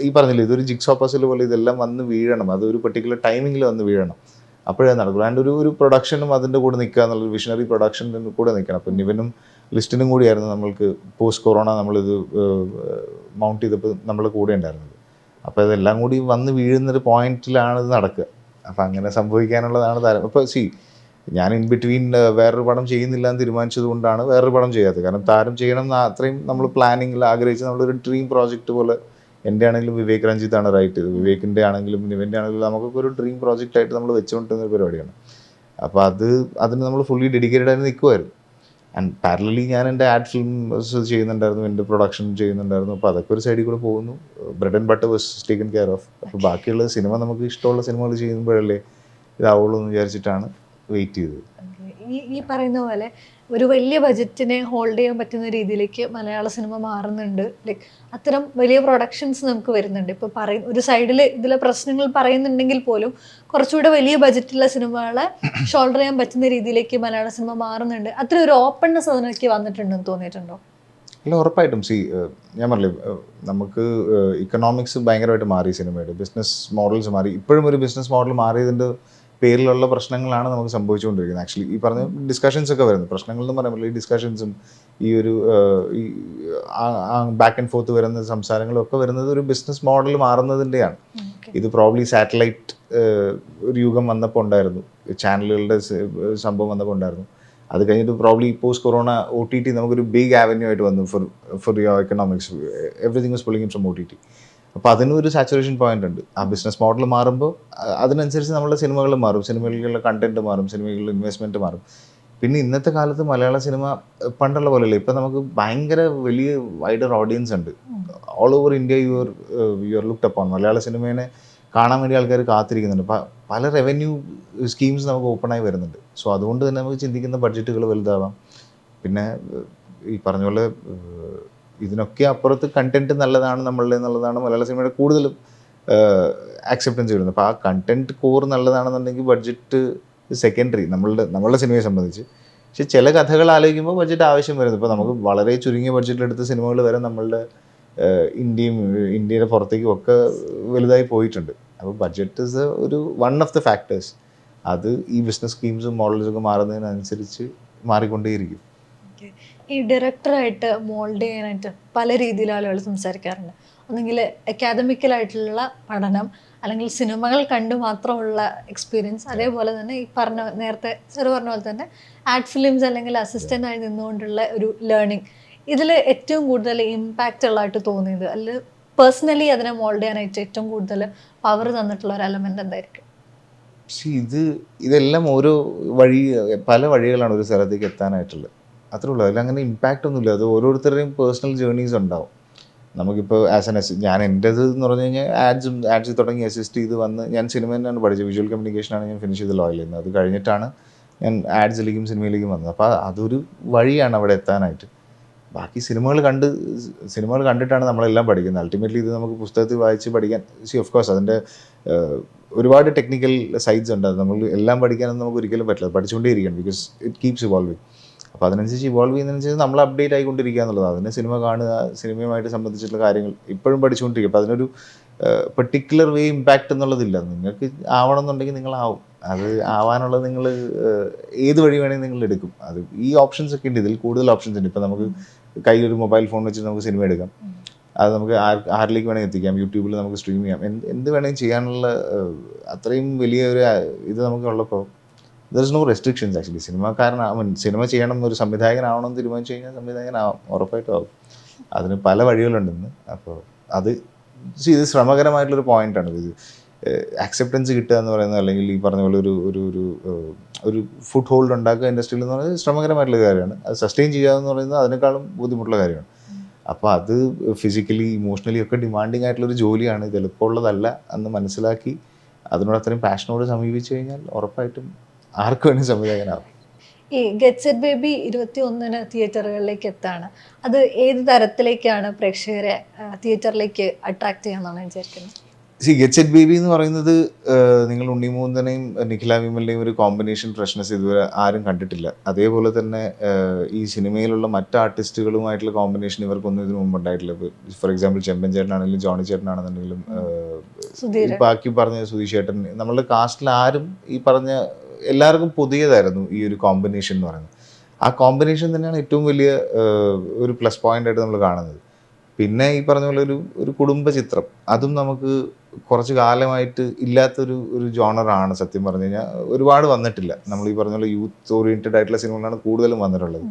ഈ പറഞ്ഞില്ലേ ഇതൊരു ജിക്സോ പസിൽ പോലെ ഇതെല്ലാം വന്ന് വീഴണം. അത് ഒരു പെർട്ടിക്കുലർ ടൈമിങ്ങിൽ വന്ന് വീഴണം. അപ്പോഴേ നടക്കുള്ളൂ ആൻഡ് ഒരു ഒരു പ്രൊഡക്ഷനും അതിന്റെ കൂടെ നിൽക്കുക എന്നുള്ള വിഷണറി പ്രൊഡക്ഷന്റെ കൂടെ നിൽക്കണം. അപ്പം നിവനും ലിസ്റ്റിനും കൂടിയായിരുന്നു നമ്മൾക്ക് പോസ്റ്റ് കൊറോണ നമ്മളിത് മൗണ്ട് ചെയ്തപ്പോൾ നമ്മൾ കൂടെ ഉണ്ടായിരുന്നത്. അപ്പോൾ ഇതെല്ലാം കൂടി വന്ന് വീഴുന്നൊരു പോയിന്റിലാണ് ഇത് നടക്കുക. അപ്പം അങ്ങനെ സംഭവിക്കാനുള്ളതാണ് താരം. അപ്പോൾ സി ഞാൻ ഇൻ ബിറ്റ്വീൻ വേറൊരു പടം ചെയ്യുന്നില്ല എന്ന് തീരുമാനിച്ചത് കൊണ്ടാണ് വേറൊരു പടം ചെയ്യാത്തത്. കാരണം താരം ചെയ്യണം എന്ന് അത്രയും നമ്മൾ പ്ലാനിങ്ങിൽ ആഗ്രഹിച്ച് നമ്മളൊരു ഡ്രീം പ്രോജക്റ്റ് പോലെ എന്റെ ആണെങ്കിലും വിവേക് രഞ്ജിത്താണ് റൈറ്റ് ചെയ്തത്. വിവേകിന്റെ ആണെങ്കിലും ഇവന്റെ ആണെങ്കിലും നമുക്കൊക്കെ ഒരു ഡ്രീം പ്രോജക്റ്റ് ആയിട്ട് നമ്മൾ വെച്ചുകൊണ്ടിരുന്ന ഒരു പരിപാടിയാണ്. അപ്പോൾ അത് അതിന് നമ്മൾ ഫുള്ളി ഡെഡിക്കേറ്റഡ് ആയിട്ട് നിൽക്കുമായിരുന്നു ആൻഡ് പാരലി ഞാൻ എന്റെ ആഡ് ഫിലിംസ് ചെയ്യുന്നുണ്ടായിരുന്നു എന്റെ പ്രൊഡക്ഷൻ ചെയ്യുന്നുണ്ടായിരുന്നു. അപ്പോൾ അതൊക്കെ ഒരു സൈഡിൽ കൂടെ പോകുന്നു. Bread and butter was taken care of അപ്പോൾ ബാക്കിയുള്ള സിനിമ നമുക്ക് ഇഷ്ടമുള്ള സിനിമകൾ ചെയ്യുമ്പോഴല്ലേ ഇതാവുള്ളൂ എന്ന് വിചാരിച്ചിട്ടാണ് വെയിറ്റ് ചെയ്തത് ഈ ഈ പറയുന്ന പോലെ ഒരു വലിയ ബജറ്റിനെ ഹോൾഡ് ചെയ്യാൻ പറ്റുന്ന രീതിയിലേക്ക് മലയാള സിനിമ മാറുന്നുണ്ട്. ലൈക്ക് അത്തരം വലിയ പ്രൊഡക്ഷൻസ് നമുക്ക് വരുന്നുണ്ട്. ഇപ്പോൾ പറയ ഒരു സൈഡിൽ ഇതിലെ പ്രശ്നങ്ങൾ പറയുന്നുണ്ടെങ്കിൽ പോലും കുറച്ചുകൂടെ വലിയ ബജറ്റുള്ള സിനിമകളെ ഷോൾഡർ ചെയ്യാൻ പറ്റുന്ന രീതിയിലേക്ക് മലയാള സിനിമ മാറുന്നുണ്ട്. അത്ര ഒരു ഓപ്പൺനെസ് അതിനൊക്കെ വന്നിട്ടുണ്ടെന്ന് തോന്നിയിട്ടുണ്ടോ? അല്ല ഉറപ്പായിട്ടും. സി ഞാൻ പറഞ്ഞില്ലേ നമുക്ക് ഇക്കണോമിക്സ് ഭയങ്കരമായിട്ട് മാറി സിനിമയുടെ ബിസിനസ് മോഡൽസ് മാറി. ഇപ്പോഴും ഒരു ബിസിനസ് മോഡൽ മാറിയതിന്റെ പേരിലുള്ള പ്രശ്നങ്ങളാണ് നമുക്ക് സംഭവിച്ചുകൊണ്ടിരിക്കുന്നത്. ആക്ച്വലി ഈ പറഞ്ഞ ഡിസ്കഷൻസ് ഒക്കെ വരുന്നത് പ്രശ്നങ്ങൾ എന്ന് പറയുമ്പോൾ ഈ ഡിസ്കഷൻസും ഈ ഒരു ഈ ബാക്ക് ആൻഡ് ഫോർത്ത് വരുന്ന സംസാരങ്ങളും ഒക്കെ വരുന്നത് ഒരു ബിസിനസ് മോഡൽ മാറുന്നതിന്റെയാണ് ഇത് പ്രോബ്ലി സാറ്റലൈറ്റ് ഒരു യുഗം വന്നപ്പോൾ ഉണ്ടായിരുന്നു. ചാനലുകളുടെ സംഭവം വന്നപ്പോൾ ഉണ്ടായിരുന്നു. അത് കഴിഞ്ഞിട്ട് probably post corona O T T നമുക്കൊരു ബിഗ് ആവന്യൂ ആയിട്ട് വന്നു for for your economics everything is pulling from O T T അപ്പോൾ അതിനും ഒരു സാച്ചുറേഷൻ പോയിന്റ് ഉണ്ട്. ആ ബിസിനസ് മോഡൽ മാറുമ്പോൾ അതിനനുസരിച്ച് നമ്മുടെ സിനിമകൾ മാറും. സിനിമകളിലുള്ള കണ്ടന്റ് മാറും. സിനിമകളിൽ ഇൻവെസ്റ്റ്മെന്റ് മാറും. പിന്നെ ഇന്നത്തെ കാലത്ത് മലയാള സിനിമ പണ്ടുള്ള പോലെയല്ല. ഇപ്പം നമുക്ക് ഭയങ്കര വലിയ വൈഡർ ഓഡിയൻസ് ഉണ്ട്. All over India you are you are looked upon Malayala സിനിമേനെ കാണാൻ വേണ്ടി ആൾക്കാർ കാത്തിരിക്കുന്നുണ്ട്. പല റവന്യൂ സ്കീംസ് നമുക്ക് ഓപ്പണായി വരുന്നുണ്ട്. സോ അതുകൊണ്ട് തന്നെ നമുക്ക് ചിന്തിക്കുന്ന ബഡ്ജറ്റുകൾ വലുതാവാം. പിന്നെ ഈ പറഞ്ഞ പോലെ ഇതിനൊക്കെ അപ്പുറത്ത് കണ്ടന്റ് നല്ലതാണ് നമ്മളുടെ എന്നുള്ളതാണ് മലയാള സിനിമയുടെ കൂടുതലും ആക്സെപ്റ്റൻസ് വരുന്നത് അപ്പോൾ ആ കണ്ടന്റ് കോർ നല്ലതാണെന്നുണ്ടെങ്കിൽ ബഡ്ജറ്റ് സെക്കൻഡറി നമ്മളുടെ നമ്മളുടെ സിനിമയെ സംബന്ധിച്ച്. പക്ഷെ ചില കഥകൾ ആലോചിക്കുമ്പോൾ ബഡ്ജറ്റ് ആവശ്യം വരുന്നത് ഇപ്പോൾ നമുക്ക് വളരെ ചുരുങ്ങിയ ബഡ്ജറ്റിലെടുത്ത സിനിമകൾ വരെ നമ്മളുടെ ഇന്ത്യയും ഇന്ത്യയുടെ പുറത്തേക്കും ഒക്കെ വലുതായി പോയിട്ടുണ്ട്. അപ്പോൾ ബഡ്ജറ്റ് ഇസ് ഒരു വൺ ഓഫ് ദ ഫാക്ടേഴ്സ് അത് ഈ ബിസിനസ് സ്കീംസും മോഡൽസും ഒക്കെ മാറുന്നതിനനുസരിച്ച് മാറിക്കൊണ്ടേയിരിക്കും. ഈ ഡയറക്ടറായിട്ട് മോൾഡ് ചെയ്യാനായിട്ട് പല രീതിയിൽ ആളുകൾ സംസാരിക്കാറുണ്ട്. ഒന്നെങ്കിൽ അക്കാദമിക്കലായിട്ടുള്ള പഠനം അല്ലെങ്കിൽ സിനിമകൾ കണ്ടു മാത്രമുള്ള എക്സ്പീരിയൻസ് അതേപോലെ തന്നെ ഈ പറഞ്ഞ നേരത്തെ സാർ പറഞ്ഞ പോലെ തന്നെ ആഡ് ഫിലിംസ് അല്ലെങ്കിൽ അസിസ്റ്റന്റ് ആയി നിന്നുകൊണ്ടുള്ള ഒരു ലേണിംഗ് ഇതിൽ ഏറ്റവും കൂടുതൽ ഇമ്പാക്റ്റ് ഉള്ളതായിട്ട് തോന്നിയത് അല്ലെങ്കിൽ പേഴ്സണലി അതിനെ മോൾഡ് ചെയ്യാനായിട്ട് ഏറ്റവും കൂടുതൽ പവർ തന്നിട്ടുള്ള ഒരു എലമെന്റ് എന്തായിരിക്കും? പക്ഷേ ഇത് ഇതെല്ലാം ഓരോ വഴി പല വഴികളാണ് ഒരു സ്ഥലത്തേക്ക് എത്താനായിട്ടുള്ളത്. അത്രേ ഉള്ളൂ. അതിൽ അങ്ങനെ ഇമ്പാക്റ്റ് ഒന്നുമില്ല. അത് ഓരോരുത്തരുടെയും പേഴ്സണൽ ജേർണീസ് ഉണ്ടാവും. നമുക്കിപ്പോൾ ആസ് എൻ എസ് ഞാൻ എന്റേത് എന്ന് പറഞ്ഞു കഴിഞ്ഞാൽ ആഡ്സും ആഡ്സ് തുടങ്ങി അസിസ്റ്റ് ചെയ്ത് വന്ന് ഞാൻ സിനിമ തന്നെയാണ് പഠിച്ചത്. വിഷ്വൽ കമ്മ്യൂണിക്കേഷനാണ് ഞാൻ ഫിനിഷ് ചെയ്ത് ലോയിൽ ചെയ്യുന്നത് അത് കഴിഞ്ഞിട്ടാണ് ഞാൻ ആഡ്സിലേക്കും സിനിമയിലേക്കും വന്നത്. അപ്പോൾ അതൊരു വഴിയാണ് അവിടെ എത്താനായിട്ട്. ബാക്കി സിനിമകൾ കണ്ട് സിനിമകൾ കണ്ടിട്ടാണ് നമ്മളെല്ലാം പഠിക്കുന്നത്. അൾട്ടിമേറ്റ്ലി ഇത് നമുക്ക് പുസ്തകത്തിൽ വായിച്ച് പഠിക്കാൻ സി ഓഫ് കോഴ്സ് അതിന്റെ ഒരുപാട് ടെക്നിക്കൽ സൈഡ്സ് ഉണ്ട്. നമ്മൾ എല്ലാം പഠിക്കാനൊന്നും നമുക്ക് ഒരിക്കലും പറ്റില്ല. പഠിച്ചുകൊണ്ടേ ഇരിക്കണം ബിക്കോസ് ഇറ്റ് കീപ്സ് ഇവോൾവിങ് അപ്പോൾ അതിനനുസരിച്ച് ഇവോൾവ് ചെയ്യുന്നതിനനുസരിച്ച് നമ്മൾ അപ്ഡേറ്റ് ആയിക്കൊണ്ടിരിക്കുക എന്നുള്ളതാണ്. അതിന് സിനിമ കാണുക സിനിമയുമായിട്ട് സംബന്ധിച്ചിട്ടുള്ള കാര്യങ്ങൾ ഇപ്പോഴും പഠിച്ചുകൊണ്ടിരിക്കുക. അപ്പോൾ അതിനൊരു പെർട്ടിക്കുലർ വേ ഇമ്പാക്റ്റ് എന്നുള്ളതില്ല. നിങ്ങൾക്ക് ആവണം എന്നുണ്ടെങ്കിൽ നിങ്ങളാവും. അത് ആവാനുള്ളത് നിങ്ങൾ ഏത് വഴി വേണമെങ്കിൽ നിങ്ങൾ എടുക്കും. അത് ഈ ഓപ്ഷൻസ് ഒക്കെ ഉണ്ട്. ഇതിൽ കൂടുതൽ ഓപ്ഷൻസ് ഉണ്ട്. ഇപ്പോൾ നമുക്ക് കയ്യിലൊരു മൊബൈൽ ഫോൺ വെച്ച് നമുക്ക് സിനിമ എടുക്കാം. അത് നമുക്ക് ആരിലേക്ക് വേണമെങ്കിൽ എത്തിക്കാം. യൂട്യൂബിൽ നമുക്ക് സ്ട്രീം ചെയ്യാം. എന്ത് എന്ത് വേണമെങ്കിൽ ചെയ്യാനുള്ള അത്രയും വലിയ ഒരു ഇത് നമുക്ക് ഉള്ളപ്പോൾ there is no restrictions actually സിനിമക്കാരനാവൻ സിനിമ ചെയ്യണം എന്നൊരു സംവിധായകനാവണം തീരുമാനിച്ചു കഴിഞ്ഞാൽ സംവിധായകനാവാം ഉറപ്പായിട്ടും ആവും. അതിന് പല വഴികളുണ്ടെന്ന്. അപ്പോൾ അത് ഇത് ശ്രമകരമായിട്ടുള്ളൊരു പോയിന്റാണ് ഇത് ആക്സെപ്റ്റൻസ് കിട്ടുക എന്ന് പറയുന്നത് അല്ലെങ്കിൽ ഈ പറഞ്ഞ പോലെ ഒരു ഒരു ഒരു ഒരു ഫുഡ് ഹോൾഡ് ഉണ്ടാക്കുക ഇൻഡസ്ട്രിയിൽ എന്ന് പറയുന്നത് ശ്രമകരമായിട്ടുള്ള കാര്യമാണ്. അത് സസ്റ്റെയിൻ ചെയ്യുക എന്ന് പറയുന്നത് അതിനേക്കാളും ബുദ്ധിമുട്ടുള്ള കാര്യമാണ്. അപ്പോൾ അത് ഫിസിക്കലി ഇമോഷണലി ഒക്കെ ഡിമാൻഡിങ് ആയിട്ടുള്ളൊരു ജോലിയാണ്. ഇത് എളുപ്പമുള്ളതല്ല എന്ന് മനസ്സിലാക്കി അതിനോട് അത്രയും പാഷനോട് സമീപിച്ചു കഴിഞ്ഞാൽ ഉറപ്പായിട്ടും ആർക്ക് വേണമെങ്കിൽ സംവിധായകനാവും. ഈ ഗെറ്റ്സ് ഇറ്റ് ബേബി ഇരുപത്തി ഒന്നിന് തിയേറ്ററുകളിലേക്ക് എത്താണ്? അത് ഏത് തരത്തിലേക്കാണ് പ്രേക്ഷകരെ തിയേറ്ററിലേക്ക് അട്രാക്ട് ചെയ്യാന്നാണ് വിചാരിക്കുന്നത്? സി ഗെറ്റ്സ് ഇറ്റ് ബേബി എന്ന് പറയുന്നത് നിങ്ങൾ ഉണ്ണിമൂന്തനെയും നിഖില വിമലിനെയും ഒരു കോമ്പിനേഷൻ ഫ്രഷ്നെസ് ഇതുവരെ ആരും കണ്ടിട്ടില്ല. അതേപോലെ തന്നെ ഈ സിനിമയിലുള്ള മറ്റ് ആർട്ടിസ്റ്റുകളുമായിട്ടുള്ള കോമ്പിനേഷൻ ഇവർക്കൊന്നും ഇതിനു മുമ്പ് ഉണ്ടായിട്ടില്ല ഫോർ എക്സാമ്പിൾ ചെമ്പൻ ചേട്ടനാണെങ്കിലും ജോണി ചേട്ടനാണെന്നുണ്ടെങ്കിലും ബാക്കി പറഞ്ഞ സുധീഷ് ചേട്ടൻ നമ്മളുടെ കാസ്റ്റിൽ ആരും ഈ പറഞ്ഞ എല്ലാവർക്കും പുതിയതായിരുന്നു ഈ ഒരു കോമ്പിനേഷൻ എന്ന് പറയുന്നത്. ആ കോമ്പിനേഷൻ തന്നെയാണ് ഏറ്റവും വലിയ ഒരു പ്ലസ് പോയിന്റ് ആയിട്ട് നമ്മൾ കാണുന്നത്. പിന്നെ ഈ പറഞ്ഞ പോലെ ഒരു ഒരു കുടുംബ ചിത്രം. അതും നമുക്ക് കുറച്ച് കാലമായിട്ട് ഇല്ലാത്തൊരു ഒരു ജോണറാണ് സത്യം പറഞ്ഞു കഴിഞ്ഞാൽ ഒരുപാട് വന്നിട്ടില്ല. നമ്മൾ ഈ പറഞ്ഞ പോലെ യൂത്ത് ഓറിയന്റഡ് ആയിട്ടുള്ള സിനിമകളാണ് കൂടുതലും വന്നിട്ടുള്ളത്.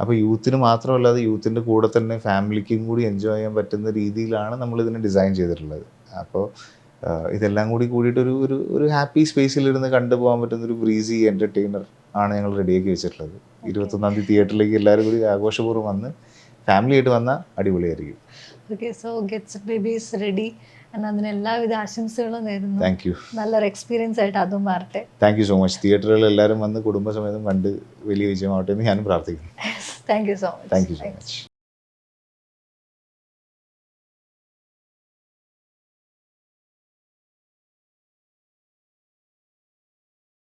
അപ്പോൾ യൂത്തിന് മാത്രമല്ലാതെ യൂത്തിന്റെ കൂടെ തന്നെ ഫാമിലിക്കും കൂടി എൻജോയ് ചെയ്യാൻ പറ്റുന്ന രീതിയിലാണ് നമ്മൾ ഇതിനെ ഡിസൈൻ ചെയ്തിട്ടുള്ളത്. അപ്പോൾ ഇതെല്ലാം കൂടി കൂടിയിട്ട് ഒരു ഒരു ഒരു ഹാപ്പി സ്പേസിലിരുന്ന് കണ്ടുപോകാൻ പറ്റുന്ന ഒരു ബ്രീസി എന്റർടൈനർ ആണ് ഞങ്ങൾ റെഡിയാക്കി വെച്ചിട്ടുള്ളത്. ഇരുപത്തൊന്നാം തീയതി തിയേറ്ററിലേക്ക് എല്ലാവരും കൂടി ആഘോഷപൂർവം വന്ന് ഫാമിലി ആയിട്ട് വന്നാൽ അടിപൊളിയായിരിക്കും. Okay so gets babies ready അതിന് എല്ലാവിധ ആശംസകളും നേരുന്നു. താങ്ക് യു നല്ലൊരു എക്സ്പീരിയൻസ് ആയിട്ട് അതും മാറട്ടെ. താങ്ക് യു സോ മച്ച് തിയേറ്ററുകളിൽ എല്ലാവരും വന്ന് കുടുംബസമേതം കണ്ട് വലിയ വിജയമാവട്ടെ എന്ന് ഞാനും പ്രാർത്ഥിക്കുന്നു. Thank you so much thank you so much